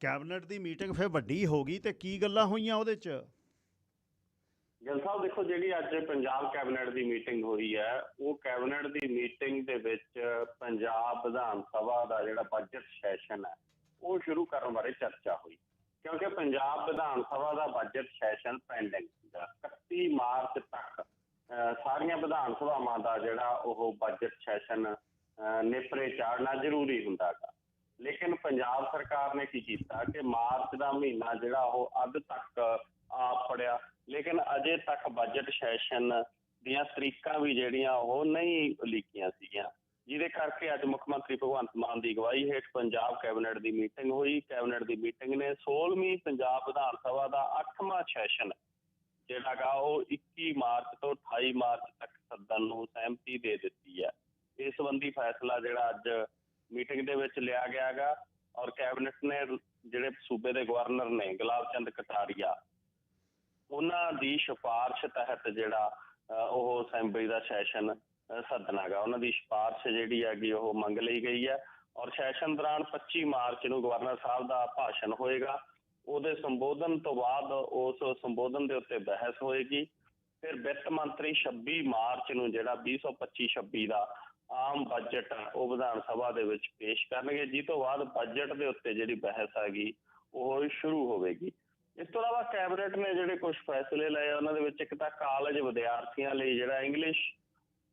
Cabinet ਦੀ meeting ਫਿਰ ਵੱਡੀ ਹੋ ਗਈ ਤੇ ਕੀ ਗੱਲਾਂ ਹੋਈਆਂ ਉਹਦੇ 'ਚ? ਗਿੱਲ ਸਾਹਿਬ ਦੇਖੋ ਜਿਹੜੀ ਅੱਜ ਪੰਜਾਬ ਕੈਬਨਿਟ ਦੀ ਮੀਟਿੰਗ ਹੋਈ ਹੈ ਉਹ ਕੈਬਨਿਟ ਦੀ ਮੀਟਿੰਗ ਦੇ ਵਿੱਚ ਪੰਜਾਬ ਵਿਧਾਨ ਸਭਾ ਦਾ ਜਿਹੜਾ ਬਜਟ ਸੈਸ਼ਨ ਹੈ ਉਹ ਸ਼ੁਰੂ ਕਰਨ ਬਾਰੇ ਚਰਚਾ ਹੋਈ। ਕਿਉਂਕਿ ਪੰਜਾਬ ਵਿਧਾਨ ਸਭਾ ਦਾ ਬਜਟ ਸੈਸ਼ਨ ਪੈਂਡਿੰਗ ਸੀਗਾ। 31 ਮਾਰਚ ਤੱਕ ਸਾਰੀਆਂ ਵਿਧਾਨ ਸਭਾਵਾਂ ਦਾ ਜਿਹੜਾ ਉਹ ਬਜਟ ਸੈਸ਼ਨ ਅਹ, ਨੇਪਰੇ ਚਾੜਨਾ ਜ਼ਰੂਰੀ ਹੁੰਦਾ ਗਾ। ਲੇਕਿਨ ਪੰਜਾਬ ਸਰਕਾਰ ਨੇ ਕੀ ਕੀਤਾ ਕਿ ਮਾਰਚ ਦਾ ਮਹੀਨਾ ਜਿਹੜਾ ਉਹ ਅੱਧ ਤੱਕ ਆ ਪੜਿਆ ਲੇਕਿਨ ਅਜੇ ਤੱਕ ਬਜਟ ਸੈਸ਼ਨ ਦੀਆਂ ਤਰੀਕਾਂ ਵੀ ਜਿਹੜੀਆਂ ਉਹ ਨਹੀਂ ਲਿਖੀਆਂ ਸੀਗੀਆਂ। ਜਿਹਦੇ ਕਰਕੇ ਅੱਜ ਮੁੱਖ ਮੰਤਰੀ ਭਗਵੰਤ ਮਾਨ ਦੀ ਅਗਵਾਈ ਹੇਠ ਪੰਜਾਬ ਕੈਬਨਿਟ ਦੀ ਮੀਟਿੰਗ ਹੋਈ। ਕੈਬਨਿਟ ਦੀ ਮੀਟਿੰਗ ਨੇ 16ਵੀਂ ਪੰਜਾਬ ਵਿਧਾਨ ਸਭਾ ਦਾ 8ਵਾਂ ਸੈਸ਼ਨ ਜਿਹੜਾ ਗਾ ਉਹ 21 ਮਾਰਚ ਤੋਂ 28 ਮਾਰਚ ਤੱਕ ਸਦਨ ਨੂੰ ਸਹਿਮਤੀ ਦੇ ਦਿੱਤੀ ਹੈ। ਇਸ ਸੰਬੰਧੀ ਫੈਸਲਾ ਜਿਹੜਾ ਅੱਜ ਮੀਟਿੰਗ ਦੇ ਵਿੱਚ ਲਿਆ ਗਿਆਗਾ ਔਰ ਕੈਬਨਿਟ ਨੇ ਜਿਹੜੇ ਸੂਬੇ ਦੇ ਗਵਰਨਰ ਨੇ ਗੁਲਾਬ ਚੰਦ ਕਟਾਰੀਆ ਉਹਨਾਂ ਦੀ ਸਿਫਾਰਿਸ਼ ਤਹਿਤ ਜਿਹੜਾ ਉਹ ਅਸੈਂਬਲੀ ਦਾ ਸੈਸ਼ਨ ਅਹ, ਉਹਨਾਂ ਦੀ ਸਿਫਾਰਿਸ਼ ਜਿਹੜੀ ਹੈਗੀ ਉਹ ਮੰਗ ਲਈ ਗਈ ਹੈ ਔਰ ਸੈਸ਼ਨ ਦੌਰਾਨ 25 ਮਾਰਚ ਨੂੰ ਗਵਰਨਰ ਸਾਹਿਬ ਦਾ ਭਾਸ਼ਣ ਹੋਏਗਾ। ਉਹਦੇ ਸੰਬੋਧਨ ਤੋਂ ਬਾਅਦ ਉਸ ਸੰਬੋਧਨ ਦੇ ਉੱਤੇ ਬਹਿਸ ਹੋਏਗੀ। ਫਿਰ ਵਿੱਤ ਮੰਤਰੀ 26 ਮਾਰਚ ਨੂੰ ਜਿਹੜਾ 2025-26 ਦਾ ਆਮ ਬਜਟ ਆ, ਉਹ ਵਿਧਾਨ ਸਭਾ ਦੇ ਵਿੱਚ ਪੇਸ਼ ਕਰਨਗੇ। ਜਿਸ ਤੋਂ ਬਾਅਦ ਬਜਟ ਦੇ ਉੱਤੇ ਜਿਹੜੀ ਬਹਿਸ ਹੈਗੀ ਉਹ ਸ਼ੁਰੂ ਹੋਵੇਗੀ। ਇਸ ਤੋਂ ਇਲਾਵਾ ਕੈਬਨਿਟ ਨੇ ਜਿਹੜੇ ਕੁਝ ਫੈਸਲੇ ਲਏ ਉਹਨਾਂ ਦੇ ਵਿੱਚ ਇੱਕ ਤਾਂ ਕਾਲਜ ਵਿਦਿਆਰਥੀਆਂ ਲਈ ਜਿਹੜਾ ਇੰਗਲਿਸ਼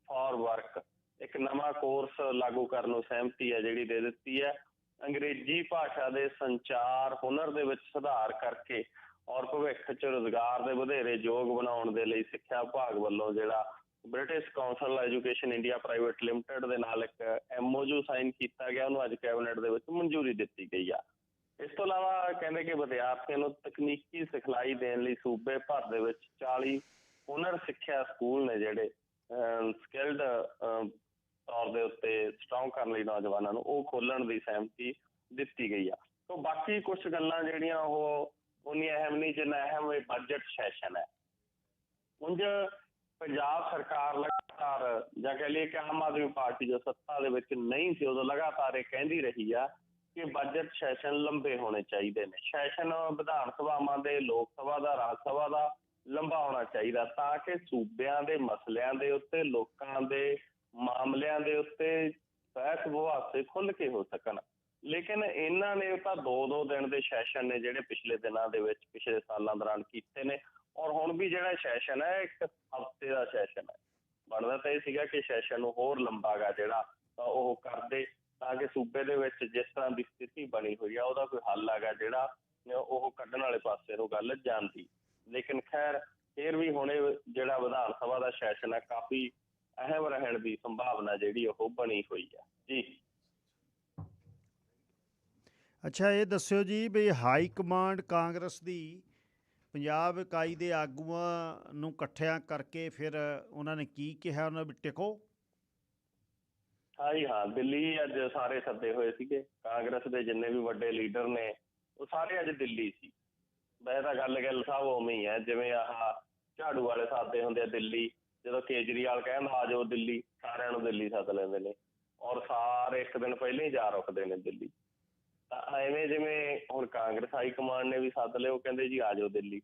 ਫਾਰ ਵਰਕ ਇੱਕ ਨਵਾਂ ਕੋਰਸ ਲਾਗੂ ਕਰਨ ਨੂੰ ਸਹਿਮਤੀ ਹੈ ਜਿਹੜੀ ਦੇ ਦਿੱਤੀ ਹੈ। ਅੰਗਰੇਜ਼ੀ ਭਾਸ਼ਾ ਦੇ ਸੰਚਾਰ ਹੁਨਰ ਦੇ ਵਿੱਚ ਸੁਧਾਰ ਕਰਕੇ ਔਰ ਭਵਿੱਖ 'ਚ ਰੋਜ਼ਗਾਰ ਦੇ ਵਧੇਰੇ ਯੋਗ ਬਣਾਉਣ ਦੇ ਲਈ ਸਿੱਖਿਆ ਵਿਭਾਗ ਵੱਲੋਂ ਜਿਹੜਾ British Council Education India private limited ਦੇ ਨਾਲ ਇੱਕ ਐਮਓਯੂ ਸਾਈਨ ਕੀਤਾ ਗਿਆ, ਉਹਨੂੰ ਅੱਜ ਕੈਬਨਿਟ ਦੇ ਵਿੱਚ ਮਨਜ਼ੂਰੀ ਦਿੱਤੀ ਗਈ ਆ। ਇਸ ਤੋਂ ਇਲਾਵਾ ਕਹਿੰਦੇ ਕਿ ਵਿਦਿਆਰਥੀਆਂ ਨੂੰ ਤਕਨੀਕੀ ਸਿਖਲਾਈ ਦੇਣ ਲਈ ਸੂਬੇ ਭਰ ਦੇ ਵਿੱਚ 40 ਹੁਨਰ ਸਿੱਖਿਆ ਸਕੂਲ ਨੇ ਜਿਹੜੇ ਸਕਿਲਡ ਤੌਰ ਦੇ ਉੱਤੇ ਸਟਰੋਂਗ ਕਰਨ ਲਈ ਨੌਜਵਾਨਾਂ ਨੂੰ ਉਹ ਖੋਲਣ ਦੀ ਸਹਿਮਤੀ ਦਿੱਤੀ ਗਈ ਆ। ਤੋਂ ਬਾਕੀ ਕੁਝ ਗੱਲਾਂ ਜਿਹੜੀਆਂ ਉਹ ਉਨੀਆਂ ਅਹਿਮ ਨਹੀਂ, ਜਿੰਨਾ ਅਹਿਮ ਇਹ ਬਜਟ ਸੈਸ਼ਨ ਹੈ। ਉਂਝ ਪੰਜਾਬ ਸਰਕਾਰ ਲਗਾਤਾਰ ਜਾਂ ਕਹ ਲਈਏ ਕਿ ਆਮ ਆਦਮੀ ਪਾਰਟੀ ਜੋ ਸੱਤਾ ਦੇ ਵਿੱਚ ਨਹੀਂ ਸੀ, ਉਦੋਂ ਲਗਾਤਾਰ ਇਹ ਕਹਿੰਦੀ ਰਹੀ ਆ ਕਿ ਬਜਟ ਸੈਸ਼ਨ ਲੰਬੇ ਹੋਣੇ ਚਾਹੀਦੇ ਨੇ। ਸੈਸ਼ਨ ਵਿਧਾਨ ਸਭਾਵਾਂ ਦੇ, ਲੋਕ ਸਭਾ ਦਾ, ਰਾਜ ਸਭਾ ਦਾ ਲੰਬਾ ਹੋਣਾ ਚਾਹੀਦਾ ਤਾਂ ਕਿ ਸੂਬਿਆਂ ਦੇ ਮਸਲਿਆਂ ਦੇ ਉੱਤੇ, ਲੋਕਾਂ ਦੇ ਮਾਮਲਿਆਂ ਦੇ ਉੱਤੇ ਬਹਿਸ ਬਵਾਸੇ ਖੁੱਲ ਕੇ ਹੋ ਸਕਣ। ਲੇਕਿਨ ਇਹਨਾਂ ਨੇ ਤਾਂ ਦੋ ਦੋ ਦਿਨ ਦੇ ਸੈਸ਼ਨ ਨੇ ਜਿਹੜੇ ਪਿਛਲੇ ਦਿਨਾਂ ਦੇ ਵਿੱਚ, ਪਿਛਲੇ ਸਾਲਾਂ ਦੌਰਾਨ ਕੀਤੇ ਨੇ। ਔਰ ਹੁਣ ਵੀ ਜਿਹੜਾ ਸੈਸ਼ਨ ਹੈ, ਇੱਕ ਹਫ਼ਤੇ ਦਾ ਸੈਸ਼ਨ ਹੈ। ਬਣਦਾ ਤਾਂ ਇਹ ਸੀਗਾ ਕਿ ਸੈਸ਼ਨ ਨੂੰ ਹੋਰ ਲੰਬਾਗਾ ਜਿਹੜਾ ਉਹ ਕਰਦੇ ਤਾਂ ਕਿ ਸੂਬੇ ਦੇ ਵਿੱਚ ਜਿਸ ਤਰ੍ਹਾਂ ਦੀ ਸਥਿਤੀ ਬਣੀ ਹੋਈ ਆ, ਉਹਦਾ ਕੋਈ ਹੱਲ ਹੈਗਾ ਜਿਹੜਾ ਉਹ ਕੱਢਣ ਵਾਲੇ ਪਾਸੇ ਨੂੰ ਗੱਲ ਜਾਂਦੀ। ਲੇਕਿਨ ਖੈਰ, ਫੇਰ ਵੀ ਹੁਣ ਜਿਹੜਾ ਵਿਧਾਨ ਸਭਾ ਦਾ ਸੈਸ਼ਨ ਹੈ, ਕਾਫੀ ਅਹਿਮ ਰਹਿਣ ਦੀ ਸੰਭਾਵਨਾ ਜਿਹੜੀ ਉਹ ਬਣੀ ਹੋਈ ਹੈ ਜੀ। ਅੱਛਾ, ਇਹ ਦੱਸਿਓ ਜੀ ਵੀ ਹਾਈ ਕਮਾਂਡ ਕਾਂਗਰਸ ਦੀ ਪੰਜਾਬ ਇਕਾਈ ਦੇ ਆਗੂਆਂ ਨੂੰ ਇਕੱਠਿਆਂ ਕਰਕੇ ਫਿਰ ਉਹਨਾਂ ਨੇ ਕੀ ਕਿਹਾ? ਉਹਨਾਂ ਵੀ ਟਿਕੋ। ਹਾਂਜੀ ਹਾਂ ਦਿੱਲੀ ਅੱਜ ਸਾਰੇ ਸੱਦੇ ਹੋਏ ਸੀਗੇ। ਕਾਂਗਰਸ ਦੇ ਜਿੰਨੇ ਵੀ ਵੱਡੇ ਲੀਡਰ ਨੇ, ਉਹ ਸਾਰੇ ਅੱਜ ਦਿੱਲੀ ਸੀ। ਵੈਸੇ ਤਾਂ ਗੱਲ ਗੱਲ ਸਾਹਿਬ ਉਵੇਂ ਹੀ ਹੈ, ਜਿਵੇਂ ਆਹ ਝਾੜੂ ਵਾਲੇ ਸਾਦੇ ਹੁੰਦੇ ਆ ਦਿੱਲੀ, ਜਦੋਂ ਕੇਜਰੀਵਾਲ ਕਹਿੰਦਾ ਆ ਜਾਓ ਦਿੱਲੀ। ਸਾਰਿਆਂ ਨੂੰ ਦਿੱਲੀ ਸੱਦ ਲੈਂਦੇ ਨੇ। ਔਰ ਸਾਰੇ ਇੱਕ ਦਿਨ ਪਹਿਲਾਂ ਹੀ ਜਾ ਰੁਕਦੇ ਨੇ ਦਿੱਲੀ। ਤਾਂ ਐਵੇਂ ਜਿਵੇਂ ਹੁਣ ਕਾਂਗਰਸ ਹਾਈ ਕਮਾਂਡ ਨੇ ਵੀ ਸੱਦ ਲਿਓ ਕਹਿੰਦੇ ਜੀ ਆ ਜਾਓ ਦਿੱਲੀ।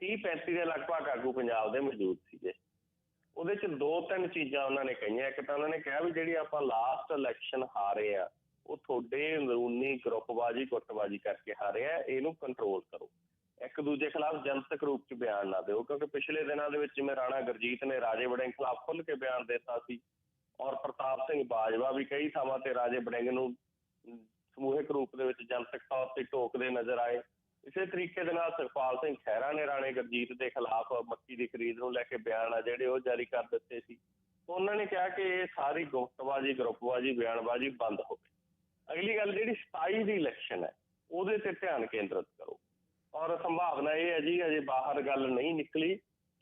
30 35 ਦੇ ਲਗਭਗ ਆਗੂ ਪੰਜਾਬ ਦੇ ਮੌਜੂਦ ਸੀਗੇ। ਉਹਦੇ ਚ ਦੋ ਤਿੰਨ ਚੀਜ਼ਾਂ ਉਹਨਾਂ ਨੇ ਕਹੀਆਂ। ਇੱਕ ਤਾਂ ਉਹਨਾਂ ਨੇ ਕਿਹਾ ਵੀ ਜਿਹੜੀ ਆਪਾਂ ਲਾਸਟ ਇਲੈਕਸ਼ਨ ਹਾਰੇ ਆ, ਉਹ ਤੁਹਾਡੇ ਅੰਦਰੂਨੀ ਗਰੁੱਪਬਾਜ਼ੀ, ਗੁੱਟਬਾਜ਼ੀ ਕਰਕੇ ਹਾਰੇ ਆ, ਇਹਨੂੰ ਕੰਟਰੋਲ ਕਰੋ। ਇੱਕ ਦੂਜੇ ਖਿਲਾਫ ਜਨਤਕ ਰੂਪ ਚ ਬਿਆਨ ਨਾ ਦਿਓ, ਕਿਉਂਕਿ ਪਿਛਲੇ ਦਿਨਾਂ ਦੇ ਵਿੱਚ ਜਿਵੇਂ ਰਾਣਾ ਗੁਰਜੀਤ ਨੇ ਰਾਜੇ ਵੜਿੰਗ ਖਿਲਾਫ ਖੁੱਲ ਕੇ ਬਿਆਨ ਦਿੱਤਾ ਸੀ, ਔਰ ਪ੍ਰਤਾਪ ਸਿੰਘ ਬਾਜਵਾ ਵੀ ਕਈ ਥਾਵਾਂ ਤੇ ਰਾਜੇ ਵੜਿੰਗ ਨੂੰ ਸਮੂਹਿਕ ਰੂਪ ਦੇ ਵਿੱਚ ਜਨਤਕ ਤੌਰ ਤੇ ਟੋਕਦੇ ਨਜ਼ਰ ਆਏ। ਇਸੇ ਤਰੀਕੇ ਦੇ ਨਾਲ ਸੁਖਪਾਲ ਸਿੰਘ ਖਹਿਰਾ ਨੇ ਰਾਣੇ ਗੁਰਜੀਤ ਦੇ ਖਿਲਾਫ ਮੱਕੀ ਦੀ ਖਰੀਦ ਨੂੰ ਲੈ ਕੇ ਬਿਆਨ ਆ ਜਿਹੜੇ ਉਹ ਜਾਰੀ ਕਰ ਦਿੱਤੇ ਸੀ। ਉਹਨਾਂ ਨੇ ਕਿਹਾ ਕਿ ਇਹ ਸਾਰੀ ਗੁਪਤਬਾਜ਼ੀ ਗਰੁੱਪਬਾਜ਼ੀ, ਬਿਆਨਬਾਜ਼ੀ ਬੰਦ ਹੋਵੇ। ਅਗਲੀ ਗੱਲ ਜਿਹੜੀ 27 ਦੀ ਇਲੈਕਸ਼ਨ ਹੈ, ਉਹਦੇ ਤੇ ਧਿਆਨ ਕੇਂਦਰਿਤ ਕਰੋ। ਔਰ ਸੰਭਾਵਨਾ ਇਹ ਹੈ ਜੀ, ਅਜੇ ਬਾਹਰ ਗੱਲ ਨਹੀਂ ਨਿਕਲੀ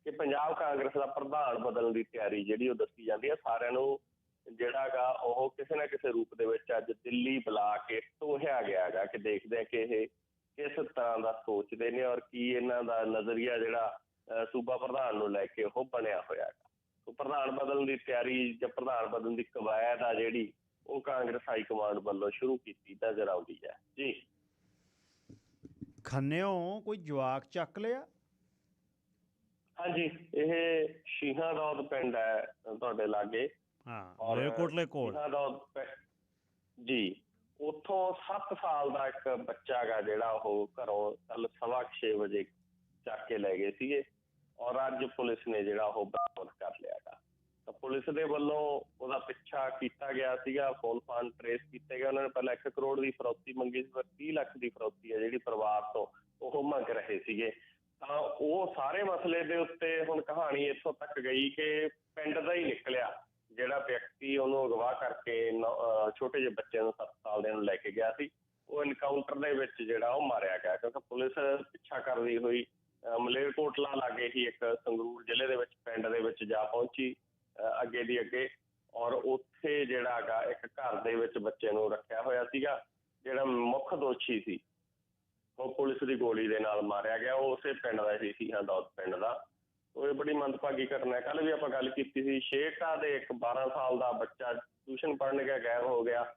ਕਿ ਪੰਜਾਬ ਕਾਂਗਰਸ ਦਾ ਪ੍ਰਧਾਨ ਬਦਲਣ ਦੀ ਤਿਆਰੀ ਜਿਹੜੀ ਉਹ ਦੱਸੀ ਜਾਂਦੀ ਹੈ, ਸਾਰਿਆਂ ਨੂੰ ਜਿਹੜਾਗਾ ਉਹ ਕਿਸੇ ਨਾ ਕਿਸੇ ਰੂਪ ਦੇ ਵਿੱਚ ਅੱਜ ਦਿੱਲੀ ਬੁਲਾ ਕੇ ਤੋਹਿਆ ਗਿਆ ਹੈਗਾ ਕਿ ਦੇਖਦੇ ਆ ਕਿ ਇਹ ਕਿਸ ਤਰ੍ਹਾਂ ਦਾ ਸੋਚਦੇ ਨੇ ਔਰ ਕੀ ਇਹਨਾਂ ਦਾ ਨਜ਼ਰੀਆ ਜਿਹੜਾ ਸੂਬਾ ਪ੍ਰਧਾਨ ਨੂੰ ਲੈ ਕੇ ਉਹ ਬਣਿਆ ਹੋਇਆ ਹੈ ਸੋ ਪ੍ਰਧਾਨ ਬਦਲਣ ਦੀ ਤਿਆਰੀ ਜਾਂ ਪ੍ਰਧਾਨ ਬਦਲਣ ਦੀ ਕਵਾਇਦ ਆ ਜਿਹੜੀ ਉਹ ਕਾਂਗਰਸ ਹਾਈ ਕਮਾਂਡ ਵੱਲੋਂ ਸ਼ੁਰੂ ਕੀਤੀ ਨਜ਼ਰ ਆਉਂਦੀ ਹੈ। ਜੀ। ਖੰਨਿਓ ਕੋਈ ਜਵਾਕ ਚੱਕ ਲਿਆ? ਹਾਂਜੀ ਇਹ ਸ਼ੀਹਾਂ ਦੌਦ ਪਿੰਡ ਹੈ ਤੁਹਾਡੇ ਲਾਗੇ। ਹਾਂ ਮਲੇਰਕੋਟਲੇ ਕੋਲ। ਜੀ ਉੱਥੋਂ 7 ਸਾਲ ਦਾ ਇੱਕ ਬੱਚਾ ਹੈਗਾ ਜਿਹੜਾ ਉਹ ਘਰੋਂ ਕੱਲ ਸਵਾ ਕੁ ਛੇ ਵਜੇ ਚੱਕ ਕੇ ਲੈ ਗਏ ਸੀਗੇ ਔਰ ਅੱਜ ਪੁਲਿਸ ਨੇ ਜਿਹੜਾ ਉਹ ਬਰਾਮਦ ਕਰ ਲਿਆ ਗਾ। ਤਾਂ ਪੁਲਿਸ ਦੇ ਵੱਲੋਂ ਉਹਦਾ ਪਿੱਛਾ ਕੀਤਾ ਗਿਆ ਸੀਗਾ ਫੋਨ ਫਾਨ ਟ੍ਰੇਸ ਕੀਤੇ ਗਏ। ਉਹਨਾਂ ਨੇ ਪਹਿਲਾਂ 1 ਕਰੋੜ ਦੀ ਫਰੌਤੀ ਮੰਗੀ ਸੀ ਪਰ 30 ਲੱਖ ਦੀ ਫਰੌਤੀ ਹੈ ਜਿਹੜੀ ਪਰਿਵਾਰ ਤੋਂ ਉਹ ਮੰਗ ਰਹੇ ਸੀਗੇ। ਤਾਂ ਉਹ ਸਾਰੇ ਮਸਲੇ ਦੇ ਉੱਤੇ ਹੁਣ ਕਹਾਣੀ ਇੱਥੋਂ ਤੱਕ ਗਈ ਕਿ ਪਿੰਡ ਦਾ ਹੀ ਨਿਕਲਿਆ। ਜਿਹੜਾ ਵਿਅਕਤੀ ਉਹਨੂੰ ਅਗਵਾ ਕਰਕੇ ਛੋਟੇ ਜਿਹੇ ਬੱਚੇ ਨੂੰ 7 ਸਾਲ ਦੇ ਨੂੰ ਲੈ ਕੇ ਗਿਆ ਸੀ, ਉਹ ਐਨਕਾਊਂਟਰ ਦੇ ਵਿੱਚ ਜਿਹੜਾ ਉਹ ਮਾਰਿਆ ਗਿਆ, ਕਿਉਂਕਿ ਪੁਲਿਸ ਪਿੱਛਾ ਕਰਦੀ ਹੋਈ ਮਲੇਰਕੋਟਲਾ ਲਾਗੇ ਹੀ ਇੱਕ ਸੰਗਰੂਰ ਜ਼ਿਲ੍ਹੇ ਦੇ ਵਿੱਚ, ਪਿੰਡ ਦੇ ਵਿੱਚ ਜਾ ਪਹੁੰਚੀ ਅੱਗੇ ਦੀ ਅੱਗੇ, ਔਰ ਉੱਥੇ ਜਿਹੜਾ ਹੈਗਾ ਇੱਕ ਘਰ ਦੇ ਵਿੱਚ ਬੱਚੇ ਨੂੰ ਰੱਖਿਆ ਹੋਇਆ ਸੀਗਾ, ਜਿਹੜਾ ਮੁੱਖ ਦੋਸ਼ੀ ਸੀ। ਉਹ ਪੁਲਿਸ ਦੀ ਗੋਲੀ ਦੇ ਨਾਲ ਮਾਰਿਆ ਗਿਆ, ਉਹ ਉਸੇ ਪਿੰਡ ਦਾ ਹੀ ਸੀ ਹੰਦੌਤ ਪਿੰਡ ਦਾ। ਉਹ ਇਹ ਬੜੀ ਮੰਦਭਾਗੀ ਘਟਨਾ ਹੈ। ਕੱਲ ਵੀ ਆਪਾਂ ਗੱਲ ਕੀਤੀ ਸੀ ਸ਼ੇਖਾ ਦੇ ਇੱਕ 12 ਸਾਲ ਦਾ ਬੱਚਾ ਟਿਊਸ਼ਨ ਪੜ੍ਹਨ ਗਿਆ ਗਾਇਬ ਹੋ ਗਿਆ।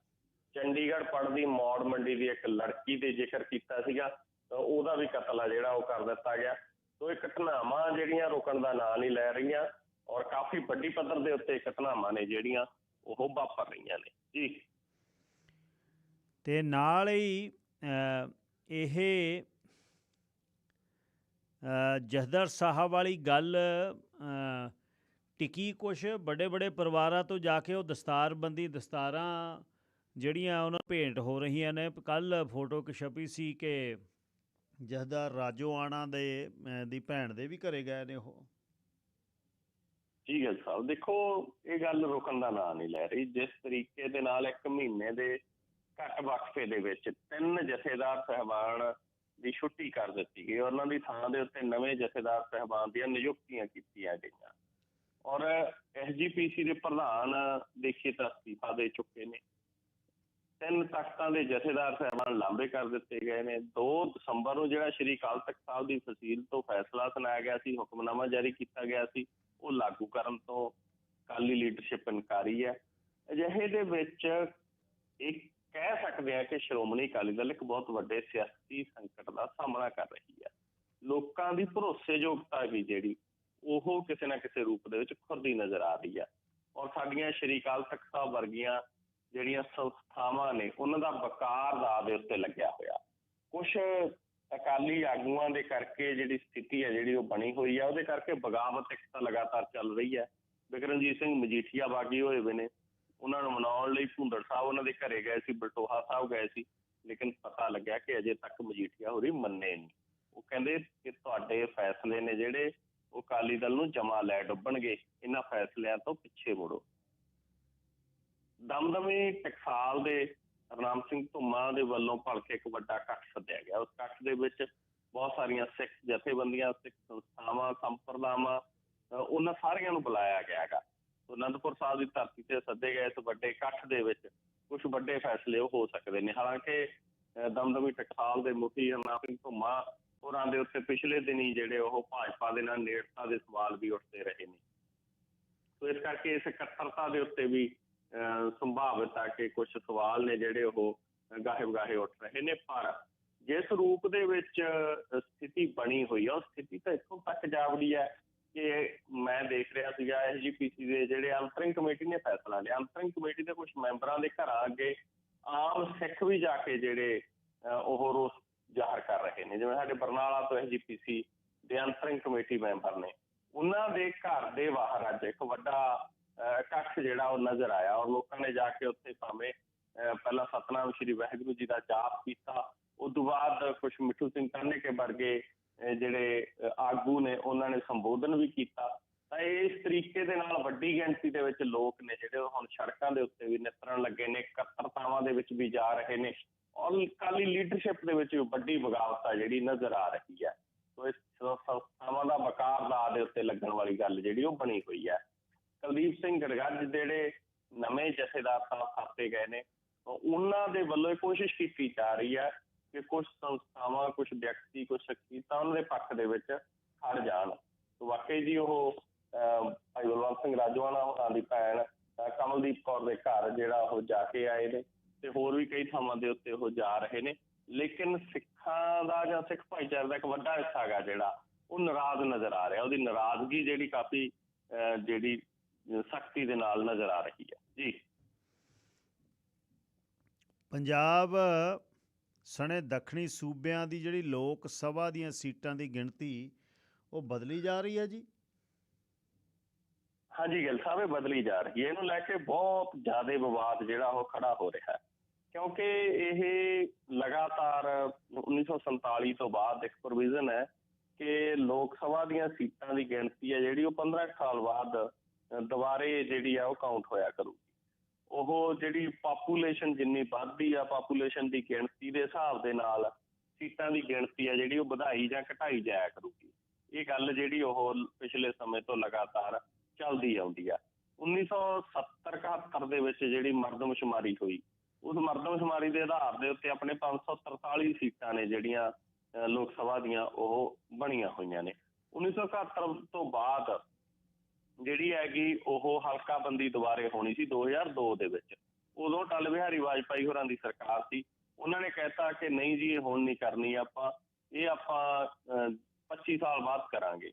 ਚੰਡੀਗੜ੍ਹ ਪੜ੍ਹਦੀ ਮੌੜ ਮੰਡੀ ਦੀ ਇੱਕ ਲੜਕੀ ਦੇ ਜ਼ਿਕਰ ਕੀਤਾ ਸੀਗਾ ਉਹਦਾ ਵੀ ਕਤਲ ਆ ਜਿਹੜਾ ਉਹ ਕਰ ਦਿੱਤਾ ਗਿਆ। ਸੋ ਇਹ ਘਟਨਾਵਾਂ ਜਿਹੜੀਆਂ ਰੁਕਣ ਦਾ ਨਾਂ ਨਹੀਂ ਲੈ ਰਹੀਆਂ ਔਰ ਕਾਫੀ ਵੱਡੀ ਪੱਧਰ ਦੇ ਉੱਤੇ ਘਟਨਾਵਾਂ ਨੇ ਜਿਹੜੀਆਂ ਉਹ ਵਾਪਰ ਰਹੀਆਂ ਨੇ। ਜੀ। ਤੇ ਨਾਲ ਹੀ ਅ, ਇਹ ਜਹਦਰ ਸਾਹਿਬ ਵਾਲੀ ਗੱਲ ਟਿਕੀ ਕੁਛ ਬੜੇ ਬੜੇ ਪਰਿਵਾਰਾਂ ਤੋਂ ਜਾ ਕੇ ਉਹ ਦਸਤਾਰਬੰਦੀ ਦਸਤਾਰਾਂ ਜਿਹੜੀਆਂ ਉਹਨਾਂ ਨੂੰ ਭੇਂਟ ਹੋ ਰਹੀਆਂ ਨੇ। ਕੱਲ ਫੋਟੋ ਇੱਕ ਛਪੀ ਸੀ ਕਿ ਜਹਦਰ ਰਾਜੋਆਣਾ ਦੇ ਦੀ ਭੈਣ ਦੇ ਵੀ ਘਰੇ ਗਏ ਨੇ ਉਹ। ਠੀਕ ਹੈ ਸਾਹਿਬ, ਦੇਖੋ, ਇਹ ਗੱਲ ਰੁਕਣ ਦਾ ਨਾਂ ਨਹੀਂ ਲੈ ਰਹੀ। ਜਿਸ ਤਰੀਕੇ ਦੇ ਨਾਲ ਇੱਕ ਮਹੀਨੇ ਦੇ ਘੱਟ ਵਕਫੇ ਦੇ ਵਿੱਚ ਤਿੰਨ ਜਥੇਦਾਰ ਸਹਿਬਾਨ ਦੀ ਛੁੱਟੀ ਕਰ ਦਿੱਤੀ ਗਈ। ਉਹਨਾਂ ਦੀ ਥਾਂ ਦੇ ਉੱਤੇ ਨਵੇਂ ਜਥੇਦਾਰ ਸਹਿਬਾਨ ਦੀਆਂ ਨਿਯੁਕਤੀਆਂ ਕੀਤੀਆਂ ਗਈਆਂ। ਔਰ ਐਸਜੀਪੀਸੀ ਦੇ ਪ੍ਰਧਾਨ ਦੇਖੀਏ ਤਾਂ ਅਸਤੀਫਾ ਦੇ ਚੁੱਕੇ ਨੇ। ਤਿੰਨ ਤਖਤਾਂ ਦੇ ਜਥੇਦਾਰ ਸਹਿਬਾਨ ਲਾਂਬੇ ਕਰ ਦਿੱਤੇ ਗਏ ਨੇ। 2 ਦਸੰਬਰ ਨੂੰ ਜਿਹੜਾ ਸ਼੍ਰੀ ਅਕਾਲ ਤਖਤ ਸਾਹਿਬ ਦੀ ਫਸੀਲ ਤੋਂ ਫੈਸਲਾ ਸੁਣਾਇਆ ਗਿਆ ਸੀ, ਹੁਕਮਨਾਮਾ ਜਾਰੀ ਕੀਤਾ ਗਿਆ ਸੀ, ਉਹ ਲਾਗੂ ਕਰਨ ਤੋਂ ਕਾਲੀ ਲੀਡਰਸ਼ਿਪ ਇਨਕਾਰੀ ਹੈ। ਅਜਿਹੇ ਦੇ ਵਿੱਚ ਇੱਕ ਕਹਿ ਸਕਦੇ ਹਾਂ ਕਿ ਸ਼੍ਰੋਮਣੀ ਅਕਾਲੀ ਦਲ ਇੱਕ ਬਹੁਤ ਵੱਡੇ ਸਿਆਸੀ ਸੰਕਟ ਦਾ ਸਾਹਮਣਾ ਕਰ ਰਹੀ ਹੈ। ਲੋਕਾਂ ਦੀ ਭਰੋਸੇਯੋਗਤਾ ਵੀ ਜਿਹੜੀ, ਉਹ ਕਿਸੇ ਨਾ ਕਿਸੇ ਰੂਪ ਦੇ ਵਿੱਚ ਖੁਰਦੀ ਨਜ਼ਰ ਆ ਰਹੀ ਹੈ। ਔਰ ਸਾਡੀਆਂ ਸ਼੍ਰੀ ਅਕਾਲ ਤਖਤ ਸਾਹਿਬ ਵਰਗੀਆਂ ਜਿਹੜੀਆਂ ਸੰਸਥਾਵਾਂ ਨੇ, ਉਹਨਾਂ ਦਾ ਵਕਾਰ ਦਾ ਦੇ ਉੱਤੇ ਲੱਗਿਆ ਹੋਇਆ। ਕੁਝ ਅਕਾਲੀ ਆਗੂਆਂ ਦੇ ਕਰਕੇ ਜਿਹੜੀ ਸਥਿਤੀ ਹੈ, ਜਿਹੜੀ ਉਹ ਬਣੀ ਹੋਈ ਹੈ, ਉਹਦੇ ਕਰਕੇ ਬਗਾਵਤ ਇੱਕ ਤਾਂ ਲਗਾਤਾਰ ਚੱਲ ਰਹੀ ਹੈ। ਬਿਕਰਮਜੀਤ ਸਿੰਘ ਮਜੀਠੀਆ ਬਾਗੀ ਹੋਏ ਹੋਏ ਨੇ। ਉਹਨਾਂ ਨੂੰ ਮਨਾਉਣ ਲਈ ਭੁੰਦੜ ਸਾਹਿਬ ਉਹਨਾਂ ਦੇ ਘਰੇ ਗਏ ਸੀ, ਬਲਟੋਹਾ ਸਾਹਿਬ ਗਏ ਸੀ, ਲੇਕਿਨ ਪਤਾ ਲੱਗਿਆ ਕਿ ਅਜੇ ਤੱਕ ਮਜੀਠੀਆ ਹੋਰੀ ਮੰਨੇ ਨਹੀਂ। ਉਹ ਕਹਿੰਦੇ ਕਿ ਤੁਹਾਡੇ ਫੈਸਲੇ ਨੇ ਜਿਹੜੇ, ਉਹ ਅਕਾਲੀ ਦਲ ਨੂੰ ਜਮਾ ਲੈ ਡੁੱਬਣਗੇ, ਇਹਨਾਂ ਫੈਸਲਿਆਂ ਤੋਂ ਪਿੱਛੇ ਮੁੜੋ। ਦਮਦਮੀ ਟਕਸਾਲ ਦੇ ਰਾਮ ਸਿੰਘ ਧੁੰਮਾ ਦੇ ਵੱਲੋਂ ਭਲਕੇ ਇੱਕ ਵੱਡਾ ਇਕੱਠ ਸੱਦਿਆ ਗਿਆ। ਉਸ ਇਕੱਠ ਦੇ ਵਿੱਚ ਬਹੁਤ ਸਾਰੀਆਂ ਸਿੱਖ ਜਥੇਬੰਦੀਆਂ, ਸਿੱਖ ਸੰਸਥਾਵਾਂ, ਸੰਪਰਦਾਵਾਂ ਉਹਨਾਂ ਸਾਰਿਆਂ ਨੂੰ ਬੁਲਾਇਆ ਗਿਆ ਹੈਗਾ। ਅਨੰਦਪੁਰ ਸਾਹਿਬ ਦੀ ਧਰਤੀ ਤੇ ਸੱਦੇ ਗਏ ਇਸ ਵੱਡੇ ਇਕੱਠ ਦੇ ਵਿੱਚ ਕੁਝ ਵੱਡੇ ਫੈਸਲੇ ਉਹ ਹੋ ਸਕਦੇ ਨੇ। ਹਾਲਾਂਕਿ ਦਮਦਮੀ ਟਕਸਾਲ ਦੇ ਮੁਖੀ ਰਨਾਮ ਸਿੰਘ ਧੁੰਮਾ, ਹੋਰਾਂ ਦੇ ਉੱਤੇ ਪਿਛਲੇ ਦਿਨੀ ਜਿਹੜੇ ਉਹ ਭਾਜਪਾ ਦੇ ਨਾਲ ਨੇੜਤਾ ਦੇ ਸਵਾਲ ਵੀ ਉੱਠਦੇ ਰਹੇ ਨੇ। ਸੋ ਇਸ ਕਰਕੇ ਇਸ ਇਕੱਤਰਤਾ ਦੇ ਉੱਤੇ ਵੀ ਸੰਭਾਵਿਤ ਆ ਕਿ ਕੁਝ ਸਵਾਲ ਨੇ ਜਿਹੜੇ ਉਹ ਗਾਹੇ ਗਾਹੇ ਉੱਠ ਰਹੇ ਨੇ। ਪਰ ਜਿਸ ਰੂਪ ਦੇ ਵਿੱਚ ਸਥਿਤੀ ਬਣੀ ਹੋਈ ਆ, ਉਹ ਸਥਿਤੀ ਤਾਂ ਇੱਥੋਂ ਤੱਕ ਜਾਵੜੀ ਹੈ ਕਿ ਮੈਂ ਦੇਖ ਰਿਹਾ ਸੀਗਾ ਐਸਜੀਪੀਸੀ ਦੇ ਜਿਹੜੇ ਅੰਤਰਿੰਗ ਕਮੇਟੀ ਨੇ ਫੈਸਲਾ ਲਿਆ। ਅੰਤਰਿੰਗ ਕਮੇਟੀ ਦੇ ਕੁਝ ਮੈਂਬਰਾਂ ਦੇ ਘਰਾਂ ਅੱਗੇ ਆਮ ਸਿੱਖ ਵੀ ਜਾ ਕੇ ਜਿਹੜੇ ਉਹ ਰੋਸ ਜ਼ਾਹਰ ਕਰ ਰਹੇ ਨੇ। ਜਿਵੇਂ ਸਾਡੇ ਬਰਨਾਲਾ ਤੋਂ ਐਸਜੀਪੀਸੀ ਦੇ ਅੰਤਰਿੰਗ ਕਮੇਟੀ ਮੈਂਬਰ ਨੇ। ਉਹਨਾਂ ਦੇ ਘਰ ਦੇ ਬਾਹਰ ਅੱਜ ਇੱਕ ਵੱਡਾ, ਅਹ ਇਕੱਠ ਜਿਹੜਾ ਉਹ ਨਜ਼ਰ ਆਇਆ ਔਰ ਲੋਕਾਂ ਨੇ ਜਾ ਕੇ ਉੱਥੇ ਭਾਵੇਂ ਪਹਿਲਾਂ ਸਤਨਾਮ ਸ਼੍ਰੀ ਵਾਹਿਗੁਰੂ ਜੀ ਦਾ ਜਾਪ ਕੀਤਾ। ਉਸ ਤੋਂ ਬਾਅਦ ਕੁਝ ਮਿੱਠੂ ਸਿੰਘ ਕੰਨੇਕੇ ਵਰਗੇ ਜਿਹੜੇ ਆਗੂ ਨੇ, ਉਹਨਾਂ ਨੇ ਸੰਬੋਧਨ ਵੀ ਕੀਤਾ। ਤਾਂ ਇਸ ਤਰੀਕੇ ਦੇ ਨਾਲ ਵੱਡੀ ਗਿਣਤੀ ਦੇ ਵਿੱਚ ਲੋਕ ਨੇ ਜਿਹੜੇ ਹੁਣ ਸੜਕਾਂ ਦੇ ਉੱਤੇ ਵੀ ਨਿਤਰਨ ਲੱਗੇ ਨੇ, ਇਕੱਤਰਤਾਵਾਂ ਦੇ ਵਿੱਚ ਵੀ ਜਾ ਰਹੇ ਨੇ ਔਰ ਕਾਲੀ ਲੀਡਰਸ਼ਿਪ ਦੇ ਵਿੱਚ ਵੱਡੀ ਬਗਾਵਤ ਆ ਜਿਹੜੀ ਨਜ਼ਰ ਆ ਰਹੀ ਹੈ। ਸੋ ਇਸ ਸੰਸਥਾਵਾਂ ਦਾ ਬਕਾਰ ਦਾ ਦੇ ਉੱਤੇ ਲੱਗਣ ਵਾਲੀ ਗੱਲ ਜਿਹੜੀ ਉਹ ਬਣੀ ਹੋਈ ਹੈ। ਕੁਲਦੀਪ ਸਿੰਘ ਗੜਗੱਜ ਜਿਹੜੇ ਨਵੇਂ ਜਥੇਦਾਰ ਸਾਹਿਬ ਥਾਪੇ ਗਏ ਨੇ ਉਹਨਾਂ ਦੇ ਵੱਲੋਂ ਇਹ ਕੋਸ਼ਿਸ਼ ਕੀਤੀ ਜਾ ਰਹੀ ਹੈ ਕਿ ਕੁਝ ਸੰਸਥਾਵਾਂ ਕੁਝ ਵਿਅਕਤੀ ਕੁਝ ਸ਼ਖਸੀਅਤਾਂ ਉਹਨਾਂ ਦੇ ਪੱਖ ਦੇ ਵਿੱਚ ਖੜ ਜਾਣ। ਵਾਕਈ ਜੀ ਉਹ ਭਾਈ ਬਲਵੰਤ ਸਿੰਘ ਰਾਜਵਾਨਾ ਹੋਰਾਂ ਦੀ ਭੈਣ ਕਮਲਦੀਪ ਕੌਰ ਦੇ ਘਰ ਜਿਹੜਾ ਉਹ ਜਾ ਕੇ ਆਏ ਨੇ ਤੇ ਹੋਰ ਵੀ ਕਈ ਥਾਵਾਂ ਦੇ ਉੱਤੇ ਉਹ ਜਾ ਰਹੇ ਨੇ। ਲੇਕਿਨ ਸਿੱਖਾਂ ਦਾ ਜਾਂ ਸਿੱਖ ਭਾਈਚਾਰੇ ਦਾ ਇੱਕ ਵੱਡਾ ਹਿੱਸਾ ਹੈਗਾ ਜਿਹੜਾ ਉਹ ਨਾਰਾਜ਼ ਨਜ਼ਰ ਆ ਰਿਹਾ। ਉਹਦੀ ਨਾਰਾਜ਼ਗੀ ਜਿਹੜੀ ਕਾਫੀ ਅਹ, ਜਿਹੜੀ ਸਖਤੀ ਦੇ ਨਾਲ ਨਜ਼ਰ ਆ ਰਹੀ ਹੈ। ਜੀ। ਪੰਜਾਬ ਸਣੇ ਦੱਖਣੀ ਸੂਬਿਆਂ ਦੀ ਜਿਹੜੀ ਲੋਕ ਸਭਾ ਦੀਆਂ ਸੀਟਾਂ ਦੀ ਗਿਣਤੀ, ਉਹ ਬਦਲੀ ਜਾ ਰਹੀ ਹੈ ਜੀ? ਹਾਂਜੀ, ਗੱਲ ਸਾਹਿਬ ਬਦਲੀ ਜਾ ਰਹੀ ਹੈ। ਇਹਨੂੰ ਲੈ ਕੇ ਬਹੁਤ ਜ਼ਿਆਦਾ ਵਿਵਾਦ ਜਿਹੜਾ ਉਹ ਖੜਾ ਹੋ ਰਿਹਾ ਹੈ। ਕਿਉਂਕਿ ਇਹ ਲਗਾਤਾਰ 1947 ਤੋਂ ਬਾਅਦ ਇੱਕ ਪ੍ਰੋਵੀਜ਼ਨ ਹੈ ਕਿ ਲੋਕ ਸਭਾ ਦੀਆਂ ਸੀਟਾਂ ਦੀ ਗਿਣਤੀ ਹੈ ਜਿਹੜੀ ਉਹ 15 ਸਾਲ ਬਾਅਦ ਦੁਬਾਰੇ ਜਿਹੜੀ ਆ ਉਹ ਕਾਊਂਟ ਹੋਇਆ ਕਰੂ। ਉਹ ਜਿਹੜੀ ਪਾਪੂਲੇਸ਼ਨ ਜਿੰਨੀ ਵੱਧਦੀ ਆ ਪਾਪੂਲੇਸ਼ਨ ਦੀ ਗਿਣਤੀ ਦੇ ਹਿਸਾਬ ਦੇ ਨਾਲ ਸੀਟਾਂ ਦੀ ਗਿਣਤੀ ਆ ਜਿਹੜੀ ਉਹ ਵਧਾਈ ਜਾਂ ਘਟਾਈ ਜਾਇਆ ਕਰੂਗੀ। ਇਹ ਗੱਲ ਜਿਹੜੀ ਉਹ ਪਿਛਲੇ ਸਮੇਂ ਤੋਂ ਲਗਾਤਾਰ ਚੱਲਦੀ ਆਉਂਦੀ ਆ। 1970 71 ਦੇ ਵਿੱਚ ਜਿਹੜੀ ਮਰਦਮਸ਼ੁਮਾਰੀ ਹੋਈ, ਉਸ ਮਰਦਮਸ਼ੁਮਾਰੀ ਦੇ ਆਧਾਰ ਦੇ ਉੱਤੇ ਆਪਣੇ 543 ਸੀਟਾਂ ਨੇ ਜਿਹੜੀਆਂ ਲੋਕ ਸਭਾ ਦੀਆਂ ਉਹ ਬਣੀਆਂ ਹੋਈਆਂ ਨੇ। 1971 ਤੋਂ ਬਾਅਦ ਜਿਹੜੀ ਹੈਗੀ ਉਹ ਹਲਕਾ ਬੰਦੀ ਦੁਬਾਰੇ ਹੋਣੀ ਸੀ 2002 ਦੇ ਵਿੱਚ। ਉਦੋਂ ਅਟਲ ਬਿਹਾਰੀ ਵਾਜਪਾਈ ਹੋਰਾਂ ਦੀ ਸਰਕਾਰ ਸੀ। ਉਹਨਾਂ ਨੇ ਕਹਿਤਾ ਕਿ ਨਹੀਂ ਜੀ ਇਹ ਹੁਣ ਨਹੀਂ ਕਰਨੀ ਆਪਾਂ ਇਹ ਆਪਾਂ ਅਹ, 25 ਸਾਲ ਬਾਅਦ ਕਰਾਂਗੇ।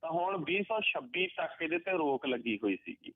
ਤਾਂ ਹੁਣ 2026 ਤੱਕ ਇਹਦੇ ਤੇ ਰੋਕ ਲੱਗੀ ਹੋਈ ਸੀਗੀ।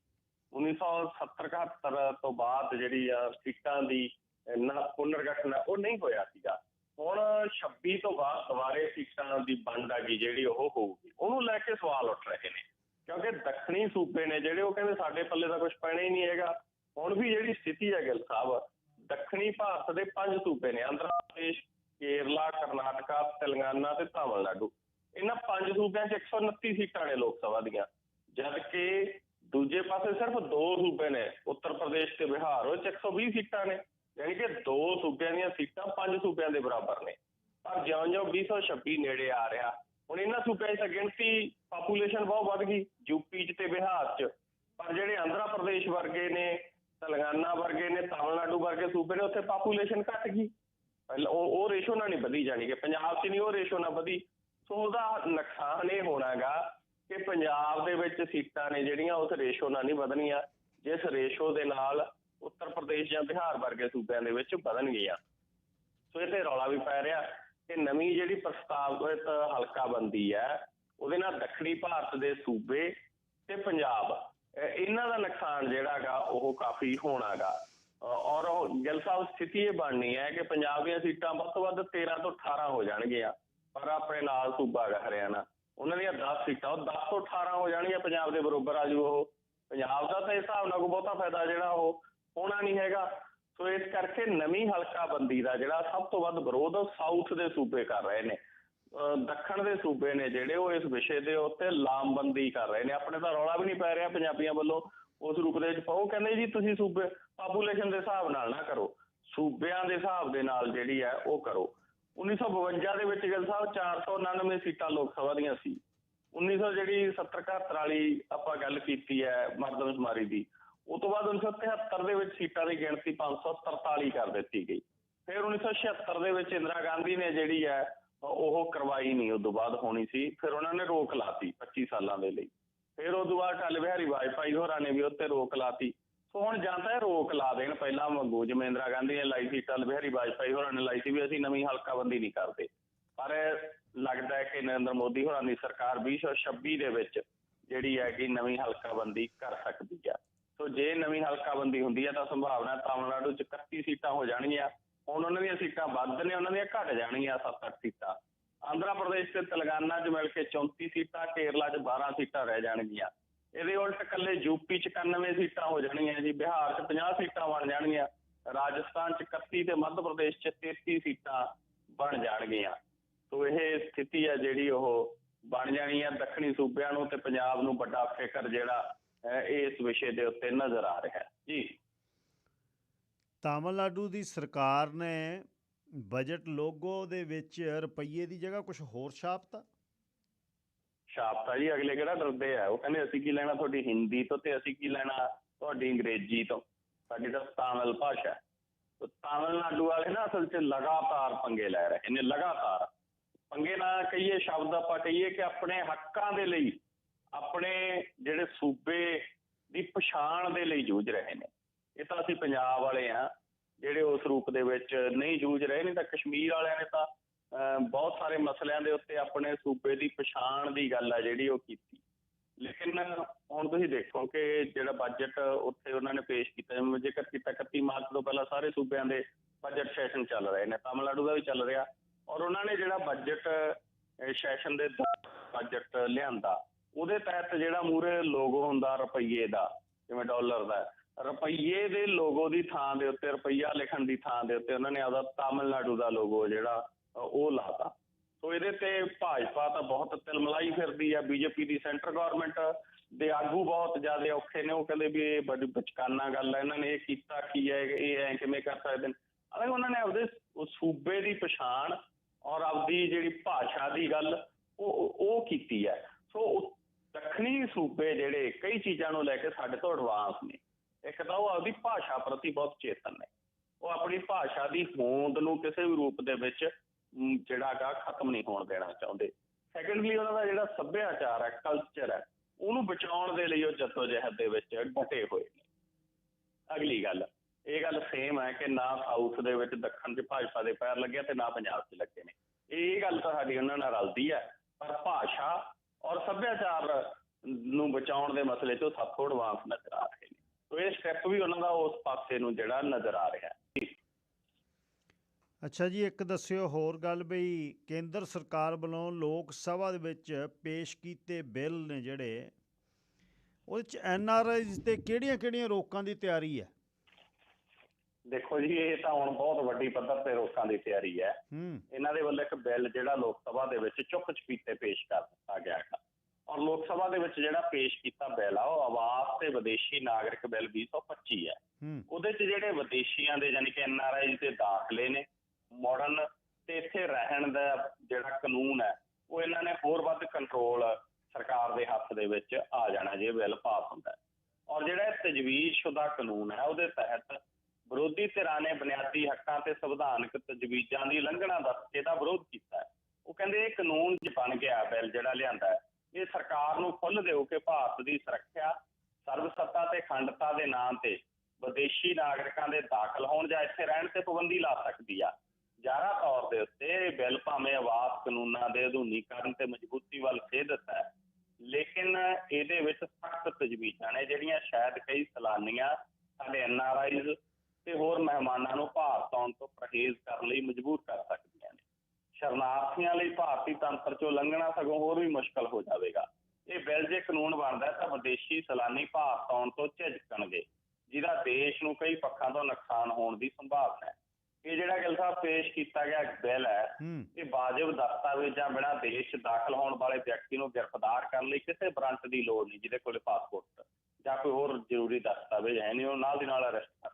1970 71 ਤੋਂ ਬਾਅਦ ਜਿਹੜੀ ਆ ਸੀਟਾਂ ਦੀ ਨਾ ਪੁਨਰਗਠਨ ਆ, ਉਹ ਨਹੀਂ ਹੋਇਆ ਸੀਗਾ। ਹੁਣ 26 ਤੋਂ ਬਾਅਦ ਦੁਬਾਰੇ ਸੀਟਾਂ ਦੀ ਵੰਡ ਆ ਗਈ ਜਿਹੜੀ ਉਹ ਹੋਊਗੀ। ਉਹਨੂੰ ਲੈ ਕੇ ਸਵਾਲ ਉੱਠ ਰਹੇ ਨੇ। ਕਿਉਂਕਿ ਦੱਖਣੀ ਸੂਬੇ ਨੇ ਜਿਹੜੇ ਉਹ ਕਹਿੰਦੇ ਸਾਡੇ ਪੱਲੇ ਦਾ ਕੁਝ ਪੈਣਾ ਹੀ ਨਹੀਂ ਹੈਗਾ। ਹੁਣ ਵੀ ਜਿਹੜੀ ਸਥਿਤੀ ਹੈ ਗਿੱਲ ਸਾਹਿਬ ਦੱਖਣੀ ਭਾਰਤ ਦੇ ਪੰਜ ਸੂਬੇ ਨੇ, ਆਂਧਰਾ ਪ੍ਰਦੇਸ਼, ਕੇਰਲਾ, ਕਰਨਾਟਕਾ, ਤੇਲੰਗਾਨਾ ਤੇ ਤਾਮਿਲਨਾਡੂ। ਇਹਨਾਂ ਪੰਜ ਸੂਬਿਆਂ 'ਚ 129 ਸੀਟਾਂ ਨੇ ਲੋਕ ਸਭਾ ਦੀਆਂ। ਜਦ ਕਿ ਦੂਜੇ ਪਾਸੇ ਸਿਰਫ ਦੋ ਸੂਬੇ ਨੇ, ਉੱਤਰ ਪ੍ਰਦੇਸ਼ ਤੇ ਬਿਹਾਰ, ਉਹ 'ਚ 120 ਸੀਟਾਂ ਨੇ। ਯਾਨੀ ਕਿ ਦੋ ਸੂਬਿਆਂ ਦੀਆਂ ਸੀਟਾਂ ਪੰਜ ਸੂਬਿਆਂ ਦੇ ਬਰਾਬਰ ਨੇ। ਪਰ ਜਿਉਂ-ਜਿਉਂ 2026 ਨੇੜੇ ਆ ਰਿਹਾ ਹੁਣ ਇਹਨਾਂ ਸੂਬਿਆਂ 'ਚ ਗਿਣਤੀ ਪਾਪੂਲੇਸ਼ਨ ਬਹੁਤ ਵੱਧ ਗਈ ਯੂਪੀ 'ਚ ਤੇ ਬਿਹਾਰ 'ਚ। ਪਰ ਜਿਹੜੇ ਆਂਧਰਾ ਪ੍ਰਦੇਸ਼ ਵਰਗੇ ਨੇ, ਤੇਲੰਗਾਨਾ ਵਰਗੇ ਨੇ, ਤਾਮਿਲਨਾਡੂ ਵਰਗੇ ਸੂਬੇ ਨੇ, ਉੱਥੇ ਪਾਪੂਲੇਸ਼ਨ ਘਟ ਗਈ। ਉਹ ਉਹ ਰੇਸ਼ੋ ਨਾਲ ਨਹੀਂ ਵਧੀ ਜਾਣੀ ਕਿ ਪੰਜਾਬ 'ਚ ਨਹੀਂ ਉਹ ਰੇਸ਼ੋ ਨਾਲ ਵਧੀ। ਸੋ ਉਹਦਾ ਨੁਕਸਾਨ ਇਹ ਹੋਣਾਗਾ ਕਿ ਪੰਜਾਬ ਦੇ ਵਿੱਚ ਸੀਟਾਂ ਨੇ ਜਿਹੜੀਆਂ ਉਸ ਰੇਸ਼ੋ ਨਾਲ ਨਹੀਂ ਵਧਣੀਆਂ। ਜਿਸ ਰੇਸ਼ੋ ਦੇ ਨਾਲ ਉੱਤਰ ਪ੍ਰਦੇਸ਼ ਜਾਂ ਬਿਹਾਰ ਵਰਗੇ ਸੂਬਿਆਂ ਦੇ ਵਿੱਚ ਵਧਣ ਗਈਆਂ ਸੋ ਇਹ ਤੇ ਰੌਲਾ ਵੀ ਪੈ ਰਿਹਾ। ਕਿ ਨਵੀਂ ਜਿਹੜੀ ਪ੍ਰਸਤਾਵਿਤ ਹਲਕਾ ਬੰਦੀ ਹੈ, ਉਹਦੇ ਨਾਲ ਦੱਖਣੀ ਭਾਰਤ ਦੇ ਸੂਬੇ ਤੇ ਪੰਜਾਬ ਇਹਨਾਂ ਦਾ ਨੁਕਸਾਨ ਜਿਹੜਾਗਾ ਉਹ ਕਾਫੀ ਹੋਣਾਗਾ। ਔਰ ਗਿੱਲ ਸਾਹਿਬ ਸਥਿਤੀ ਇਹ ਬਣਨੀ ਹੈ ਕਿ ਪੰਜਾਬ ਦੀਆਂ ਸੀਟਾਂ ਵੱਧ ਤੋਂ ਵੱਧ 13 ਤੋਂ 18 ਹੋ ਜਾਣਗੀਆਂ, ਪਰ ਆਪਣੇ ਨਾਲ ਸੂਬਾ ਹਰਿਆਣਾ। ਉਹਨਾਂ ਦੀਆਂ 10 ਸੀਟਾਂ, ਉਹ 10 ਤੋਂ 18 ਹੋ ਜਾਣਗੀਆਂ ਪੰਜਾਬ ਦੇ ਬਰੋਬਰ ਆ ਜੂ ਉਹ ਪੰਜਾਬ ਦਾ ਤਾਂ ਇਸ ਹਿਸਾਬ ਨਾਲ ਕੋਈ ਬਹੁਤਾ ਫਾਇਦਾ ਜਿਹੜਾ ਉਹ ਹੋਣਾ ਨਹੀਂ ਹੈਗਾ। ਸੋ ਇਸ ਕਰਕੇ ਨਵੀਂ ਹਲਕਾ ਬੰਦੀ ਦਾ ਜਿਹੜਾ ਸਭ ਤੋਂ ਵੱਧ ਵਿਰੋਧ ਸਾਊਥ ਦੇ ਸੂਬੇ ਕਰ ਰਹੇ ਨੇ ਦੱਖਣ ਦੇ ਸੂਬੇ ਨੇ ਜਿਹੜੇ ਉਹ ਇਸ ਵਿਸ਼ੇ ਦੇ ਉੱਤੇ ਲਾਮਬੰਦੀ ਕਰ ਰਹੇ ਨੇ। ਆਪਣੇ ਤਾਂ ਰੌਲਾ ਵੀ ਨਹੀਂ ਪੈ ਰਿਹਾ ਪੰਜਾਬੀਆਂ ਵੱਲੋਂ ਉਸ ਰੂਪ ਦੇ ਵਿੱਚ। ਪਾਓ ਕਹਿੰਦੇ ਜੀ, ਤੁਸੀਂ ਸੂਬੇ ਪਾਪੂਲੇਸ਼ਨ ਦੇ ਹਿਸਾਬ ਨਾਲ ਨਾ ਕਰੋ। ਸੂਬਿਆਂ ਦੇ ਹਿਸਾਬ ਦੇ ਨਾਲ ਜਿਹੜੀ ਹੈ ਉਹ ਕਰੋ। 1952 ਦੇ ਵਿੱਚ ਗਿੱਲ ਸਾਹਿਬ 499 ਸੀਟਾਂ ਲੋਕ ਸਭਾ ਦੀਆਂ ਸੀ। 1900 ਜਿਹੜੀ 70 71 ਵਾਲੀ ਆਪਾਂ ਗੱਲ ਕੀਤੀ ਹੈ ਮਰਦਮਸ਼ੁਮਾਰੀ ਦੀ। ਉਸ ਤੋਂ ਬਾਅਦ 1973 ਦੇ ਵਿੱਚ ਸੀਟਾਂ ਦੀ ਗਿਣਤੀ 543 ਕਰ ਦਿੱਤੀ ਗਈ। ਫਿਰ 1976 ਦੇ ਵਿੱਚ ਇੰਦਰਾ ਗਾਂਧੀ ਨੇ ਜਿਹੜੀ ਹੈ, ਉਹ ਕਰਵਾਈ ਨਹੀਂ ਉਸ ਤੋਂ ਬਾਅਦ ਹੋਣੀ ਸੀ। ਫਿਰ ਉਹਨਾਂ ਨੇ ਰੋਕ ਲਾਤੀ 25 ਸਾਲਾਂ ਦੇ ਲਈ। ਫਿਰ ਉਸ ਤੋਂ ਬਾਅਦ ਅਟਲ ਬਿਹਾਰੀ ਵਾਜਪਾਈ ਹੋਰਾਂ ਨੇ ਵੀ ਉੱਤੇ ਰੋਕ ਲਾਤੀ। ਸੋ ਹੁਣ ਜਾਂ ਤਾਂ ਇਹ ਰੋਕ ਲਾ ਦੇਣ, ਪਹਿਲਾਂ ਵਾਂਗੂ ਜਿਵੇਂ ਇੰਦਰਾ ਗਾਂਧੀ ਨੇ ਲਾਈ ਸੀ, ਅਟਲ ਬਿਹਾਰੀ ਵਾਜਪਾਈ ਹੋਰਾਂ ਨੇ ਲਾਈ ਸੀ ਵੀ ਅਸੀਂ ਨਵੀਂ ਹਲਕਾਬੰਦੀ ਨਹੀਂ ਕਰਦੇ। ਪਰ ਲੱਗਦਾ ਹੈ ਕਿ ਨਰਿੰਦਰ ਮੋਦੀ ਹੋਰਾਂ ਦੀ ਸਰਕਾਰ 2026 ਦੇ ਵਿੱਚ ਜਿਹੜੀ ਹੈ ਕਿ ਨਵੀਂ ਹਲਕਾਬੰਦੀ ਕਰ ਸਕਦੀ ਹੈ ਸੋ ਜੇ ਨਵੀਂ ਹਲਕਾਬੰਦੀ ਹੁੰਦੀ ਹੈ ਤਾਂ ਸੰਭਾਵਨਾ ਤਾਮਿਲਨਾਡੂ 'ਚ 31 ਸੀਟਾਂ ਹੋ ਜਾਣਗੀਆਂ। ਹੁਣ ਉਹਨਾਂ ਦੀਆਂ ਸੀਟਾਂ ਵੱਧ ਨੇ, ਉਹਨਾਂ ਦੀਆਂ ਘਟ ਜਾਣਗੀਆਂ 7-8 ਸੀਟਾਂ। ਆਂਧਰਾ ਪ੍ਰਦੇਸ਼ ਤੇ ਤੇਲੰਗਾਨਾ 'ਚ ਮਿਲ ਕੇ 34 ਸੀਟਾਂ, ਕੇਰਲਾ 'ਚ 12 ਸੀਟਾਂ ਰਹਿ ਜਾਣਗੀਆਂ। ਇਹਦੇ ਉਲਟ ਇਕੱਲੇ ਯੂਪੀ 'ਚ 91 ਸੀਟਾਂ ਹੋ ਜਾਣਗੀਆਂ ਜੀ, ਬਿਹਾਰ 'ਚ 50 ਸੀਟਾਂ ਬਣ ਜਾਣਗੀਆਂ, ਰਾਜਸਥਾਨ 'ਚ 31 ਤੇ ਮੱਧ ਪ੍ਰਦੇਸ਼ 'ਚ 33 ਸੀਟਾਂ ਬਣ ਜਾਣਗੀਆਂ। ਸੋ ਇਹ ਸਥਿਤੀ ਹੈ ਜਿਹੜੀ ਉਹ ਬਣ ਜਾਣੀ ਹੈ ਦੱਖਣੀ ਸੂਬਿਆਂ ਨੂੰ ਤੇ ਪੰਜਾਬ ਨੂੰ ਵੱਡਾ ਫਿਕਰ ਜਿਹੜਾ ਹੈ ਇਸ ਵਿਸ਼ੇ ਦੇ ਉੱਤੇ ਨਜ਼ਰ ਆ ਰਿਹਾ ਹੈ। ਜੀ। ਤਾਮਿਲਨਾਡੂ ਦੀ ਸਰਕਾਰ ਨੇ ਬਜਟ ਲੋਗੋ ਦੇ ਵਿੱਚ ਰੁਪਈਏ ਦੀ ਜਗ੍ਹਾ ਕੁਝ ਹੋਰ ਛਾਪਤਾ? ਛਾਪਤਾ ਜੀ ਅਗਲੇ ਕਿਹੜਾ ਡਰਦੇ ਆ? ਉਹ ਕਹਿੰਦੇ ਅਸੀਂ ਕੀ ਲੈਣਾ ਤੁਹਾਡੀ ਹਿੰਦੀ ਤੋਂ ਤੇ ਅਸੀਂ ਕੀ ਲੈਣਾ ਤੁਹਾਡੀ ਅੰਗਰੇਜ਼ੀ ਤੋਂ? ਸਾਡੀ ਤਾਂ ਤਾਮਿਲ ਭਾਸ਼ਾ ਹੈ। ਤਾਂ ਤਾਮਿਲਨਾਡੂ ਵਾਲੇ ਨਾ ਅਸਲ 'ਚ ਲਗਾਤਾਰ ਪੰਗੇ ਲੈ ਰਹੇ ਨੇ ਲਗਾਤਾਰ। ਪੰਗੇ ਨਾ ਕਹੀਏ ਸ਼ਬਦ ਆਪਾਂ ਕਹੀਏ ਕਿ ਆਪਣੇ ਹੱਕਾਂ ਦੇ ਲਈ ਆਪਣੇ ਜਿਹੜੇ ਸੂਬੇ ਦੀ ਪਛਾਣ ਦੇ ਲਈ ਜੂਝ ਰਹੇ ਨੇ। ਇਹ ਤਾਂ ਅਸੀਂ ਪੰਜਾਬ ਵਾਲੇ ਆ ਜਿਹੜੇ ਉਸ ਰੂਪ ਦੇ ਵਿੱਚ ਨਹੀਂ ਜੂਝ ਰਹੇ ਨੇ ਤਾਂ ਕਸ਼ਮੀਰ ਵਾਲਿਆਂ ਨੇ ਤਾਂ ਬਹੁਤ ਸਾਰੇ ਮਸਲਿਆਂ ਦੇ ਉੱਤੇ ਆਪਣੇ ਸੂਬੇ ਦੀ ਪਛਾਣ ਦੀ ਗੱਲ ਆ ਜਿਹੜੀ ਉਹ ਕੀਤੀ। ਲੇਕਿਨ ਹੁਣ ਤੁਸੀਂ ਦੇਖੋ ਕਿ ਜਿਹੜਾ ਬਜਟ ਉੱਥੇ ਉਹਨਾਂ ਨੇ ਪੇਸ਼ ਕੀਤਾ, ਜਿਵੇਂ ਮੈਂ ਜ਼ਿਕਰ ਕੀਤਾ 31 ਮਾਰਚ ਤੋਂ ਪਹਿਲਾਂ ਸਾਰੇ ਸੂਬਿਆਂ ਦੇ ਬਜਟ ਸੈਸ਼ਨ ਚੱਲ ਰਹੇ ਨੇ, ਤਾਮਿਲਨਾਡੂ ਦਾ ਵੀ ਚੱਲ ਰਿਹਾ। ਔਰ ਉਹਨਾਂ ਨੇ ਜਿਹੜਾ ਬਜਟ ਸੈਸ਼ਨ ਦੇ ਬਜਟ ਲਿਆਂਦਾ ਉਹਦੇ ਤਹਿਤ ਜਿਹੜਾ ਮੂਰੇ ਲੋਗੋ ਹੁੰਦਾ ਰੁਪਈਏ ਦਾ, ਜਿਵੇਂ ਡਾਲਰ ਦਾ, ਰੁਪਈਏ ਦੇ ਲੋਗੋ ਦੀ ਥਾਂ ਦੇ ਉੱਤੇ, ਰੁਪਈਆ ਲਿਖਣ ਦੀ ਥਾਂ ਦੇ ਉੱਤੇ ਉਹਨਾਂ ਨੇ ਆਪਦਾ ਤਾਮਿਲਨਾਡੂ ਦਾ ਲੋਗੋ ਜਿਹੜਾ, ਉਹ ਲਾਤਾ। ਸੋ ਇਹਦੇ ਤੇ ਭਾਜਪਾ ਤਾਂ ਬਹੁਤ ਤਿਲਮਲਾਈ ਫਿਰਦੀ ਆ, ਬੀਜੇਪੀ ਦੀ ਸੈਂਟਰ ਗਵਰਨਮੈਂਟ ਦੇ ਆਗੂ ਬਹੁਤ ਜ਼ਿਆਦਾ ਔਖੇ ਨੇ, ਉਹ ਕਹਿੰਦੇ ਵੀ ਇਹ ਬੜੀ ਬਚਕਾਨਾ ਗੱਲ ਹੈ ਇਹਨਾਂ ਨੇ ਇਹ ਕੀਤਾ ਕੀ ਹੈ ਇਹ ਐ ਕਿਵੇਂ ਕਰ ਸਕਦੇ ਨੇ। ਅਰੇ ਉਹਨਾਂ ਨੇ ਆਪਦੇ ਸੂਬੇ ਦੀ ਪਛਾਣ ਔਰ ਆਪਦੀ ਜਿਹੜੀ ਭਾਸ਼ਾ ਦੀ ਗੱਲ, ਉਹ ਉਹ ਕੀਤੀ ਹੈ ਸੋ ਦੱਖਣੀ ਸੂਬੇ ਜਿਹੜੇ ਕਈ ਚੀਜ਼ਾਂ ਨੂੰ ਲੈ ਕੇ ਸਾਡੇ ਤੋਂ ਐਡਵਾਂਸ ਨੇ। ਇੱਕ ਤਾਂ ਉਹ ਆਪਦੀ ਭਾਸ਼ਾ ਪ੍ਰਤੀ ਬਹੁਤ ਚੇਤਨ ਨੇ। ਉਹ ਆਪਣੀ ਭਾਸ਼ਾ ਦੀ ਹੋਂਦ ਨੂੰ ਕਿਸੇ ਵੀ ਰੂਪ ਦੇ ਵਿੱਚ ਅਮ, ਜਿਹੜਾ ਗਾ ਖਤਮ ਨਹੀਂ ਹੋਣ ਦੇਣਾ ਚਾਹੁੰਦੇ। ਸੈਕੰਡਲੀ ਉਹਨਾਂ ਦਾ ਜਿਹੜਾ ਸੱਭਿਆਚਾਰ ਹੈ ਕਲਚਰ ਹੈ ਉਹਨੂੰ ਬਚਾਉਣ ਦੇ ਲਈ ਉਹ ਜਦੋਜਹਿਦ ਦੇ ਵਿੱਚ ਡਟੇ ਹੋਏ ਨੇ। ਅਗਲੀ ਗੱਲ ਇਹ ਗੱਲ ਸੇਮ ਹੈ ਕਿ ਨਾ ਸਾਊਥ ਦੇ ਵਿੱਚ ਦੱਖਣ 'ਚ ਭਾਜਪਾ ਦੇ ਪੈਰ ਲੱਗੇ ਤੇ ਨਾ ਪੰਜਾਬ 'ਚ ਲੱਗੇ ਨੇ। ਇਹ ਗੱਲ ਤਾਂ ਸਾਡੀ ਉਹਨਾਂ ਨਾਲ ਰਲਦੀ ਹੈ ਪਰ ਭਾਸ਼ਾ ਔਰ ਸੱਭਿਆਚਾਰ ਨੂੰ ਬਚਾਉਣ ਦੇ ਮਸਲੇ 'ਚ ਉਹ ਐਡਵਾਂਸ ਨਜ਼ਰ ਆ ਰਹੇ ਨੇ। ਸੋ ਇਹ ਸਟੈਪ ਵੀ ਉਹਨਾਂ ਦਾ ਉਸ ਪਾਸੇ ਨੂੰ ਜਿਹੜਾ ਨਜ਼ਰ ਆ ਰਿਹਾ ਹੈ। ਅੱਛਾ ਜੀ, ਇੱਕ ਦੱਸਿਓ ਹੋਰ ਗੱਲ ਬਈ, ਕੇਂਦਰ ਸਰਕਾਰ ਵੱਲੋਂ ਲੋਕ ਸਭਾ ਦੇ ਵਿੱਚ ਪੇਸ਼ ਕੀਤੇ ਬਿੱਲ ਨੇ ਜਿਹੜੇ, ਉਹਦੇ ਚ ਐਨ ਆਰ ਆਈਜ਼ ਤੇ ਕਿਹੜੀਆਂ-ਕਿਹੜੀਆਂ ਰੋਕਾਂ ਦੀ ਤਿਆਰੀ ਹੈ? ਦੇਖੋ ਜੀ ਇਹ ਤਾਂ ਹੁਣ ਬਹੁਤ ਵੱਡੀ ਪੱਧਰ ਤੇ ਰੋਕਾਂ ਦੀ ਤਿਆਰੀ ਹੈ। ਇਹਨਾਂ ਦੇ ਵੱਲੋਂ ਇੱਕ ਬਿੱਲ ਜਿਹੜਾ ਲੋਕ ਸਭਾ ਦੇ ਵਿੱਚ ਚੁੱਪ ਚਪੀਤੇ ਪੇਸ਼ ਕਰ ਦਿੱਤਾ ਗਿਆ ਹੈ ਔਰ ਲੋਕ ਸਭਾ ਦੇ ਵਿੱਚ ਜਿਹੜਾ ਪੇਸ਼ ਕੀਤਾ ਬਿੱਲ ਆ ਉਹ ਆਵਾਸ ਤੇ ਵਿਦੇਸ਼ੀ ਨਾਗਰਿਕ ਬਿੱਲ 2025 ਹੈ। ਉਹਦੇ 'ਚ ਜਿਹੜੇ ਵਿਦੇਸ਼ੀਆਂ ਦੇ ਯਾਨੀ ਕਿ ਐਨ ਆਰ ਆਈ ਦੇ ਦਾਖਲੇ ਨੇ ਮਾਡਰਨ ਤੇ ਇੱਥੇ ਰਹਿਣ ਦਾ ਜਿਹੜਾ ਕਾਨੂੰਨ ਹੈ ਉਹ ਇਹਨਾਂ ਨੇ ਹੋਰ ਵੱਧ ਕੰਟਰੋਲ ਸਰਕਾਰ ਦੇ ਹੱਥ ਦੇ ਵਿੱਚ ਆ ਜਾਣਾ ਜੇ ਬਿੱਲ ਪਾਸ ਹੁੰਦਾ ਔਰ ਜਿਹੜਾ ਇਹ ਤਜਵੀਜ਼ਸ਼ੁਦਾ ਕਾਨੂੰਨ ਹੈ ਉਹਦੇ ਤਹਿਤ ਵਿਰੋਧੀ ਧਿਰਾਂ ਨੇ ਬੁਨਿਆਦੀ ਹੱਕਾਂ ਤੇ ਸੰਵਿਧਾਨਕ ਤਜਵੀਜ਼ਾਂ ਦੀ ਉਲੰਘਣਾ ਦੱਸ ਇਹਦਾ ਵਿਰੋਧ ਕੀਤਾ ਹੈ। ਉਹ ਕਹਿੰਦੇ ਇਹ ਕਾਨੂੰਨ ਜ ਬਣ ਗਿਆ ਬਿੱਲ ਜਿਹੜਾ ਲਿਆਂਦਾ ਹੈ। ਇਹ ਸਰਕਾਰ ਨੂੰ ਖੁੱਲ੍ਹ ਦਿਓ ਕਿ ਭਾਰਤ ਦੀ ਸੁਰੱਖਿਆ, ਸਰਬਸੱਤਾ ਤੇ ਅਖੰਡਤਾ ਦੇ ਨਾਂ ਤੇ ਵਿਦੇਸ਼ੀ ਨਾਗਰਿਕਾਂ ਦੇ ਦਾਖਲ ਹੋਣ ਜਾਂ ਇੱਥੇ ਰਹਿਣ ਤੇ ਪਾਬੰਦੀ ਲਾ ਸਕਦੀ ਆ। ਜਾਰਾ ਤੌਰ ਦੇ ਉੱਤੇ ਇਹ ਬਿੱਲ ਭਾਵੇਂ ਆਵਾਸ ਕਾਨੂੰਨਾਂ ਦੇ ਅਧੁਨੀਕਰਨ ਤੇ ਮਜ਼ਬੂਤੀ ਵੱਲ ਸੇਧਤ ਹੈ, ਲੇਕਿਨ ਇਹਦੇ ਵਿੱਚ ਸਖਤ ਤਜਵੀਜ਼ਾਂ ਨੇ ਜਿਹੜੀਆਂ ਸ਼ਾਇਦ ਕਈ ਸੈਲਾਨੀਆਂ, ਸਾਡੇ ਐਨ ਆਰ ਆਈਜ਼ ਤੇ ਹੋਰ ਮਹਿਮਾਨਾਂ ਨੂੰ ਭਾਰਤ ਆਉਣ ਤੋਂ ਪਰਹੇਜ਼ ਕਰਨ ਲਈ ਮਜਬੂਰ ਕਰ ਸਕਦੀਆਂ ਨੇ। ਸ਼ਰਨਾਰਥੀਆਂ ਲਈ ਭਾਰਤੀ ਤੰਤਰ ਚੋਂ ਲੰਘਣਾ ਸਗੋਂ ਹੋਰ ਵੀ ਮੁਸ਼ਕਲ ਹੋ ਜਾਵੇਗਾ। ਇਹ ਬਿੱਲ ਜੇ ਕਾਨੂੰਨ ਬਣਦਾ ਤਾਂ ਵਿਦੇਸ਼ੀ ਸੈਲਾਨੀ ਭਾਰਤ ਆਉਣ ਤੋਂ ਝਿਜਕਣਗੇ ਜਿਹਦਾ ਦੇਸ਼ ਨੂੰ ਕਈ ਪੱਖਾਂ ਤੋਂ ਨੁਕਸਾਨ ਹੋਣ ਦੀ ਸੰਭਾਵਨਾ ਹੈ। ਇਹ ਜਿਹੜਾ ਗਿਲ ਸਾਹਿਬ ਪੇਸ਼ ਕੀਤਾ ਗਿਆ ਬਿੱਲ ਹੈ ਇਹ ਵਾਜਬ ਦਸਤਾਵੇਜ਼ਾਂ ਬਿਨਾਂ ਦੇਸ਼ ਦਾਖਲ ਹੋਣ ਵਾਲੇ ਵਿਅਕਤੀ ਨੂੰ ਗ੍ਰਿਫਤਾਰ ਕਰਨ ਲਈ ਕਿਸੇ ਵਾਰੰਟ ਦੀ ਲੋੜ ਨਹੀਂ ਜਿਹਦੇ ਕੋਲੇ ਪਾਸਪੋਰਟ ਜਾਂ ਕੋਈ ਹੋਰ ਜ਼ਰੂਰੀ ਦਸਤਾਵੇਜ਼ ਹੈ ਨਹੀਂ ਉਹ ਨਾਲ ਦੀ ਨਾਲ ਅਰੈਸਟ ਕਰ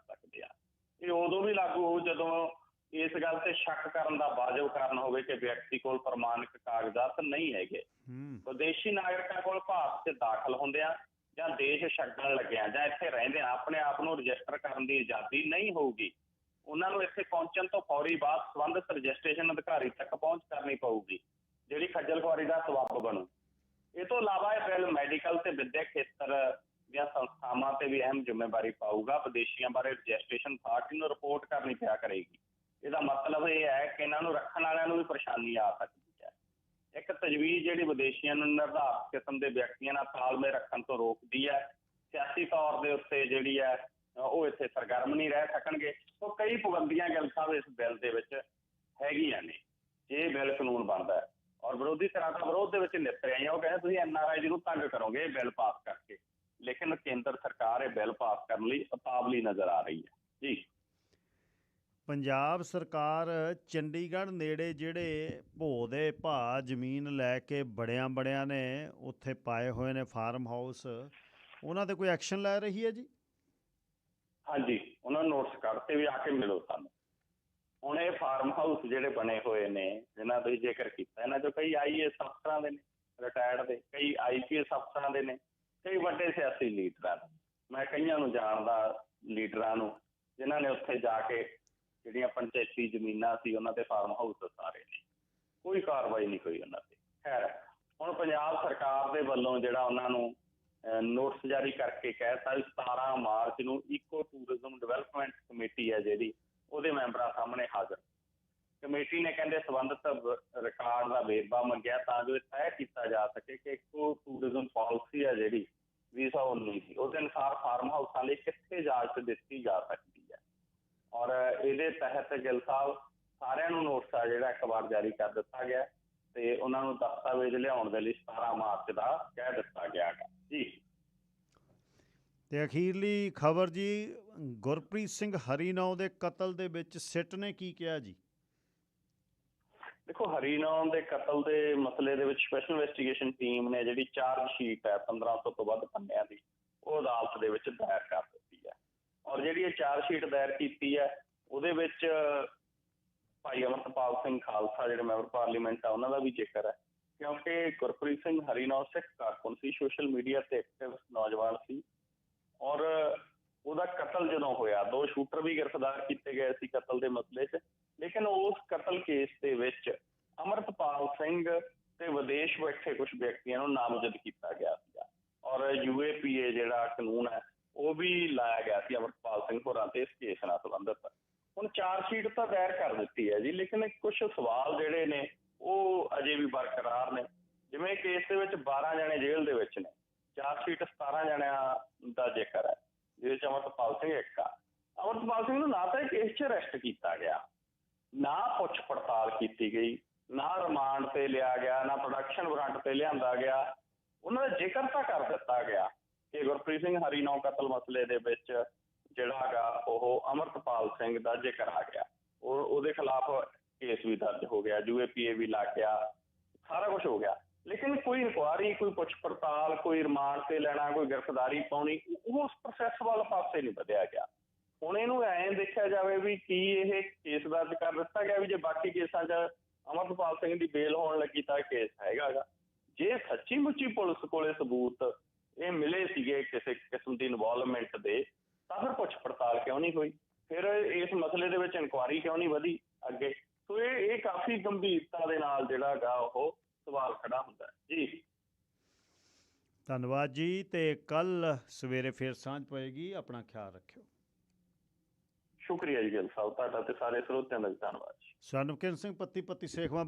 ਇਹ ਉਦੋਂ ਵੀ ਲਾਗੂ ਹੋਊ ਜਦੋਂ ਇਸ ਗੱਲ ਤੇ ਸ਼ੱਕ ਕਰਨ ਦਾ ਵਾਜਬ ਕਾਰਨ ਹੋਵੇ ਕਿ ਵਿਅਕਤੀ ਕੋਲ ਪ੍ਰਮਾਣਿਕ ਕਾਗਜ਼ਾਤ ਨਹੀਂ ਹੈਗੇ। ਹੂੰ। ਵਿਦੇਸ਼ੀ ਨਾਗਰਿਕਾਂ ਕੋਲ ਭਾਰਤ 'ਚ ਦਾਖਲ ਹੁੰਦਿਆਂ ਜਾਂ ਦੇਸ਼ ਛੱਡਣ ਲੱਗਿਆਂ ਜਾਂ ਇੱਥੇ ਰਹਿੰਦਿਆਂ ਆਪਣੇ ਆਪ ਨੂੰ ਰਜਿਸਟਰ ਕਰਨ ਦੀ ਆਜ਼ਾਦੀ ਨਹੀਂ ਹੋਊਗੀ ਉਹਨਾਂ ਨੂੰ ਇੱਥੇ ਪਹੁੰਚਣ ਤੋਂ ਫੌਰੀ ਬਾਅਦ ਸੰਬੰਧਿਤ ਰਜਿਸਟ੍ਰੇਸ਼ਨ ਅਧਿਕਾਰੀ ਤੱਕ ਪਹੁੰਚ ਕਰਨੀ ਪਊਗੀ ਜਿਹੜੀ ਖੱਜਲ ਖੁਆਰੀ ਦਾ ਸਬੱਬ ਬਣੂ। ਇਹ ਤੋਂ ਇਲਾਵਾ ਇਹ ਬਿੱਲ ਮੈਡੀਕਲ ਤੇ ਵਿਦਿਅਕ ਖੇਤਰ ਦੀਆਂ ਸੰਸਥਾਵਾਂ ਤੇ ਵੀ ਅਹਿਮ ਜ਼ਿੰਮੇਵਾਰੀ ਪਾਊਗਾ। ਵਿਦੇਸ਼ੀਆਂ ਬਾਰੇ ਰਜਿਸਟ੍ਰੇਸ਼ਨ ਪਾਰਟੀ ਨੂੰ ਰਿਪੋਰਟ ਕਰਨੀ ਪਿਆ ਕਰੇਗੀ। ਇਹਦਾ ਮਤਲਬ ਇਹ ਹੈ ਕਿ ਇਹਨਾਂ ਨੂੰ ਰੱਖਣ ਵਾਲਿਆਂ ਨੂੰ ਵੀ ਪਰੇਸ਼ਾਨੀ ਆ ਸਕਦੀ ਹੈ। ਇੱਕ ਤਜਵੀਜ਼ ਜਿਹੜੀ ਵਿਦੇਸ਼ੀਆਂ ਨੂੰ ਨਿਰਧਾਰਤ ਕਿਸਮ ਦੇ ਵਿਅਕਤੀਆਂ ਨਾਲ ਤਾਲਮੇਲ ਰੱਖਣ ਤੋਂ ਰੋਕਦੀ ਹੈ, ਸਿਆਸੀ ਤੌਰ ਦੇ ਉੱਤੇ ਜਿਹੜੀ ਹੈ, ਉਹ ਇੱਥੇ ਸਰਗਰਮ ਨਹੀਂ ਰਹਿ ਸਕਣਗੇ। ਸੋ ਕਈ ਪਾਬੰਦੀਆਂ ਗੱਲ ਸਾਹਿਬ ਇਸ ਬਿੱਲ ਦੇ ਵਿੱਚ ਹੈਗੀਆਂ ਨੇ। ਜੇ ਇਹ ਬਿੱਲ ਕਾਨੂੰਨ ਬਣਦਾ ਹੈ। ਔਰ ਵਿਰੋਧੀ ਧਿਰਾਂ ਦਾ ਵਿਰੋਧ ਦੇ ਵਿੱਚ ਨਿਪਟ ਰਹੀਆਂ ਉਹ ਕਹਿੰਦੇ, ਤੁਸੀਂ ਐਨਆਰਆਈ ਨੂੰ ਤੰਗ ਕਰੋਗੇ, ਇਹ ਬਿੱਲ ਪਾਸ ਕਰ ਲੇਕਿਨ ਕੇਂਦਰ ਸਰਕਾਰ ਇਹ ਬਿੱਲ ਪਾਸ ਕਰਨ ਲਈ ਉਤਾਵਲੀ ਨਜ਼ਰ ਆ ਰਹੀ ਹੈ ਜੀ ਪੰਜਾਬ ਸਰਕਾਰ ਚੰਡੀਗੜ੍ਹ ਨੇੜੇ ਜਿਹੜੇ ਭੋ ਦੇ ਭਾ ਜ਼ਮੀਨ ਲੈ ਕੇ ਬੜਿਆਂ ਬੜਿਆਂ ਨੇ ਉੱਥੇ ਪਾਏ ਹੋਏ ਨੇ ਫਾਰਮ ਹਾਊਸ ਉਹਨਾਂ ਤੇ ਕੋਈ ਐਕਸ਼ਨ ਲੈ ਰਹੀ ਹੈ ਜੀ ਹਾਂਜੀ ਉਹਨਾਂ ਨੋਟਿਸ ਕੱਢਤੇ ਵੀ ਆ ਕੇ ਮਿਲੋ ਸਾਨੂੰ ਹੁਣ ਇਹ ਫਾਰਮ ਹਾਊਸ ਜਿਹੜੇ ਬਣੇ ਹੋਏ ਨੇ ਜਿਨ੍ਹਾਂ ਦਾ ਜ਼ਿਕਰ ਕੀਤਾ ਇਹਨਾਂ ਚੋਂ ਕਈ ਆਈਏਐਸ ਅਫਸਰਾਂ ਦੇ ਨੇ ਰਿਟਾਇਰਡ ਦੇ ਕਈ ਆਈਪੀਐਸ ਅਫਸਰਾਂ ਦੇ ਨੇ ਕਈ ਵੱਡੇ ਸਿਆਸੀ ਲੀਡਰਾਂ ਨੂੰ, ਮੈਂ ਕਈਆਂ ਨੂੰ ਜਾਣਦਾ ਲੀਡਰਾਂ ਨੂੰ, ਜਿਨ੍ਹਾਂ ਨੇ ਉੱਥੇ ਜਾ ਕੇ ਜਿਹੜੀਆਂ ਪੰਚਾਇਤੀ ਜ਼ਮੀਨਾਂ ਸੀ ਉਹਨਾਂ ਤੇ ਫਾਰਮ ਹਾਊਸ ਸਾਰੇ ਨੇ। ਕੋਈ ਕਾਰਵਾਈ ਨਹੀਂ ਹੋਈ ਉਹਨਾਂ ਤੇ। ਖੈਰ, ਹੁਣ ਪੰਜਾਬ ਸਰਕਾਰ ਦੇ ਵੱਲੋਂ ਜਿਹੜਾ ਉਹਨਾਂ ਨੂੰ ਨੋਟਿਸ ਜਾਰੀ ਕਰਕੇ ਕਹਿਤਾ ਵੀ 17 ਮਾਰਚ ਨੂੰ ਇਕੋ ਟੂਰਿਜ਼ਮ ਡਿਵੈਲਪਮੈਂਟ ਕਮੇਟੀ ਹੈ ਜਿਹੜੀ, ਉਹਦੇ ਮੈਂਬਰਾਂ ਸਾਹਮਣੇ ਹਾਜ਼ਰ ਕਮੇਟੀ ਨੇ ਕਹਿੰਦੇ ਸੰਬੰਧਿਤ ਰਿਕਾਰਡ ਦਾ ਵੇਰਵਾ ਮੰਗਿਆ ਤਾਂ ਜੋ ਇਹ ਤੈਅ ਕੀਤਾ ਜਾ ਸਕੇ ਕਿ ਇੱਕੋ ਟੂਰਿਜ਼ਮ ਪਾਲਿਸੀ ਹੈ ਜਿਹੜੀ 2019 ਦੀ, ਉਹਦੇ ਅਨੁਸਾਰ ਫਾਰਮ ਹਾਊਸਾਂ ਲਈ ਕਿੱਥੇ ਇਜਾਜ਼ਤ ਦਿੱਤੀ ਜਾ ਸਕਦੀ ਹੈ। ਔਰ ਇਹਦੇ ਤਹਿਤ ਗਿੱਲ ਸਾਹਿਬ ਸਾਰਿਆਂ ਨੂੰ ਨੋਟਿਸ ਆ ਜਿਹੜਾ ਇੱਕ ਵਾਰ ਜਾਰੀ ਕਰ ਦਿੱਤਾ ਗਿਆ ਤੇ ਉਹਨਾਂ ਨੂੰ ਦਸਤਾਵੇਜ਼ ਲਿਆਉਣ ਦੇ ਲਈ 17 ਮਾਰਚ ਦਾ ਕਹਿ ਦਿੱਤਾ ਗਿਆ ਹੈ ਜੀ। ਤੇ ਅਖੀਰਲੀ ਖਬਰ ਜੀ, ਗੁਰਪ੍ਰੀਤ ਸਿੰਘ ਹਰੀਨੌ ਦੇ ਕਤਲ ਦੇ ਵਿੱਚ ਸਿੱਟ ਨੇ ਕੀ ਕਿਹਾ ਜੀ? ਦੇਖੋ, ਹਰੀਨਾਮ ਦੇ ਕਤਲ ਦੇ ਮਸਲੇ ਦੇ ਵਿੱਚ ਸਪੈਸ਼ਲ ਇਨਵੈਸਟੀਗੇਸ਼ਨ ਟੀਮ ਨੇ ਜਿਹੜੀ ਚਾਰਜ ਸ਼ੀਟ ਹੈ 1500 ਤੋਂ ਵੱਧ ਪੰਨਿਆਂ ਦੀ, ਉਹ ਅਦਾਲਤ ਦੇ ਵਿੱਚ ਦਾਇਰ ਕਰ ਦਿੱਤੀ ਹੈ। ਔਰ ਜਿਹੜੀ ਇਹ ਚਾਰਜ ਸ਼ੀਟ ਦਾਇਰ ਕੀਤੀ ਹੈ, ਉਹਦੇ ਵਿੱਚ ਭਾਈ ਅਮਰਪਾਲ ਸਿੰਘ ਖਾਲਸਾ, ਜਿਹੜੇ ਮੈਂਬਰ ਪਾਰਲੀਮੈਂਟ ਆ, ਉਹਨਾਂ ਦਾ ਵੀ ਜ਼ਿਕਰ ਹੈ। ਕਿਉਂਕਿ ਗੁਰਪ੍ਰੀਤ ਸਿੰਘ ਹਰੀਨੌ ਸਿੱਖ ਕਾਰਕੁਨ ਸੀ, ਸੋਸ਼ਲ ਮੀਡੀਆ ਤੇ ਐਕਟਿਵ ਨੌਜਵਾਨ ਸੀ। ਔਰ ਉਹਦਾ ਕਤਲ ਜਦੋਂ ਹੋਇਆ, ਦੋ ਸ਼ੂਟਰ ਵੀ ਗ੍ਰਿਫਤਾਰ ਕੀਤੇ ਗਏ ਸੀ ਕਤਲ ਦੇ ਮਸਲੇ 'ਚ। ਲੇਕਿਨ ਉਸ ਕਤਲ ਕੇਸ ਦੇ ਵਿੱਚ ਅਮਰਤਪਾਲ ਸਿੰਘ ਤੇ ਵਿਦੇਸ਼ ਬੈਠੇ ਕੁਝ ਵਿਅਕਤੀਆਂ ਨੂੰ ਨਾਮਜ਼ਦ ਕੀਤਾ ਗਿਆ ਸੀਗਾ। ਔਰ ਯੂਏਪੀਏ ਜਿਹੜਾ ਕਾਨੂੰਨ ਹੈ, ਉਹ ਵੀ ਲਾਇਆ ਗਿਆ ਸੀ ਅਮਰਤਪਾਲ ਸਿੰਘ ਹੋਰਾਂ ਤੇ ਇਸ ਕੇਸ ਨਾਲ ਸੰਬੰਧਿਤ। ਹੁਣ ਚਾਰ ਸ਼ੀਟ ਤਾਂ ਦਾਇਰ ਕਰ ਦਿੱਤੀ ਹੈ ਜੀ, ਲੇਕਿਨ ਕੁਝ ਸਵਾਲ ਜਿਹੜੇ ਨੇ, ਉਹ ਅਜੇ ਵੀ ਬਰਕਰਾਰ ਨੇ। ਜਿਵੇਂ ਕੇਸ ਦੇ ਵਿੱਚ 12 ਜਣੇ ਜੇਲ੍ਹ ਦੇ ਵਿੱਚ ਨੇ। ਚਾਰ ਸ਼ੀਟ 17 ਜਣਿਆਂ ਦਾ ਜ਼ਿਕਰ ਹੈ ਜਿਹਦੇ ਵਿੱਚ ਅਮਰਤਪਾਲ ਸਿੰਘ ਇੱਕ ਆ। ਅਮਰਤਪਾਲ ਸਿੰਘ ਨੂੰ ਨਾ ਤਾਂ ਕੇਸ 'ਚ ਅਰੈਸਟ ਕੀਤਾ ਗਿਆ। ਨਾ ਪੁੱਛ ਪੜਤਾਲ ਕੀਤੀ ਗਈ, ਨਾ ਰਿਮਾਂਡ ਤੇ ਲਿਆ ਗਿਆ, ਨਾ ਪ੍ਰੋਡਕਸ਼ਨ ਵਾਰੰਟ ਤੇ ਲਿਆਂਦਾ ਗਿਆ। ਉਹਨਾਂ ਦਾ ਜ਼ਿਕਰ ਤਾਂ ਕਰ ਦਿੱਤਾ ਗਿਆ ਕਿ ਗੁਰਪ੍ਰੀਤ ਸਿੰਘ ਹਰੀਨੌ ਕਤਲ ਮਸਲੇ ਦੇ ਵਿੱਚ ਜਿਹੜਾ ਹੈਗਾ ਉਹ ਅਮਰਤਪਾਲ ਸਿੰਘ ਦਾ ਜ਼ਿਕਰ ਆ ਗਿਆ। ਉਹ, ਉਹਦੇ ਖਿਲਾਫ ਕੇਸ ਵੀ ਦਰਜ ਹੋ ਗਿਆ ਯੂਏਪੀਏ ਵੀ ਲੱਗ ਗਿਆ, ਸਾਰਾ ਕੁਝ ਹੋ ਗਿਆ। ਲੇਕਿਨ ਕੋਈ ਇਨਕੁਆਰੀ, ਕੋਈ ਪੁੱਛ ਪੜਤਾਲ, ਕੋਈ ਰਿਮਾਂਡ ਤੇ ਲੈਣਾ, ਕੋਈ ਗ੍ਰਿਫਤਾਰੀ ਪਾਉਣੀ, ਉਹ ਉਸ ਪ੍ਰੋਸੈਸ ਵੱਲ ਪਾਸੇ ਨਹੀਂ ਵਧਿਆ ਗਿਆ। ਹੁਣ ਇਹਨੂੰ ਐਂ ਦੇਖਿਆ ਜਾਵੇ ਵੀ ਕੀ ਇਹ ਕੇਸ ਦਰਜ ਕਰ ਦਿੱਤਾ ਗਿਆ ਵੀ ਜੇ ਬਾਕੀ ਕੇਸਾਂ 'ਚ ਅਮਰਪਾਲ ਸਿੰਘ ਦੀ ਬੇਲ ਹੋਣ ਲੱਗੀ ਤਾਂ ਕੇਸ ਹੈਗਾਗਾ ਜੇ ਸੱਚੀ ਮੁੱਚੀ ਪੁਲਿਸ ਕੋਲੇ ਸਬੂਤ ਇਹ ਮਿਲੇ ਸੀਗੇ ਕਿਸੇ ਕਿਸਮ ਦੀ ਇਨਵੋਲਵਮੈਂਟ ਦੇ, ਤਾਂ ਫਿਰ ਪੁੱਛ ਪੜਤਾਲ ਕਿਉਂ ਨਹੀਂ ਹੋਈ? ਫਿਰ ਇਸ ਮਸਲੇ ਦੇ ਵਿੱਚ ਇਨਕੁਆਰੀ ਕਿਉਂ ਨਹੀਂ ਵਧੀ ਅੱਗੇ? ਸੋ ਇਹ ਇਹ ਕਾਫੀ ਗੰਭੀਰਤਾ ਦੇ ਨਾਲ ਜਿਹੜਾ ਹੈਗਾ ਉਹ ਸਵਾਲ ਖੜਾ ਹੁੰਦਾ ਜੀ। ਧੰਨਵਾਦ ਜੀ ਤੇ ਕੱਲ ਸਵੇਰੇ ਫੇਰ ਸਾਂਝ ਪਏਗੀ। ਆਪਣਾ ਖਿਆਲ ਰੱਖਿਓ। ਸ਼ੁਕਰੀਆ ਜੀ ਗਿੱਲ ਸਾਹਿਬ ਤੁਹਾਡਾ ਤੇ ਸਾਰੇ ਸਰੋਤਿਆਂ ਦਾ ਧੰਨਵਾਦ ਜੀ। ਸਨਮਕਿਨ ਸਿੰਘ ਪੱਤੀ ਪੱਤੀ ਸੇਖਵਾਂ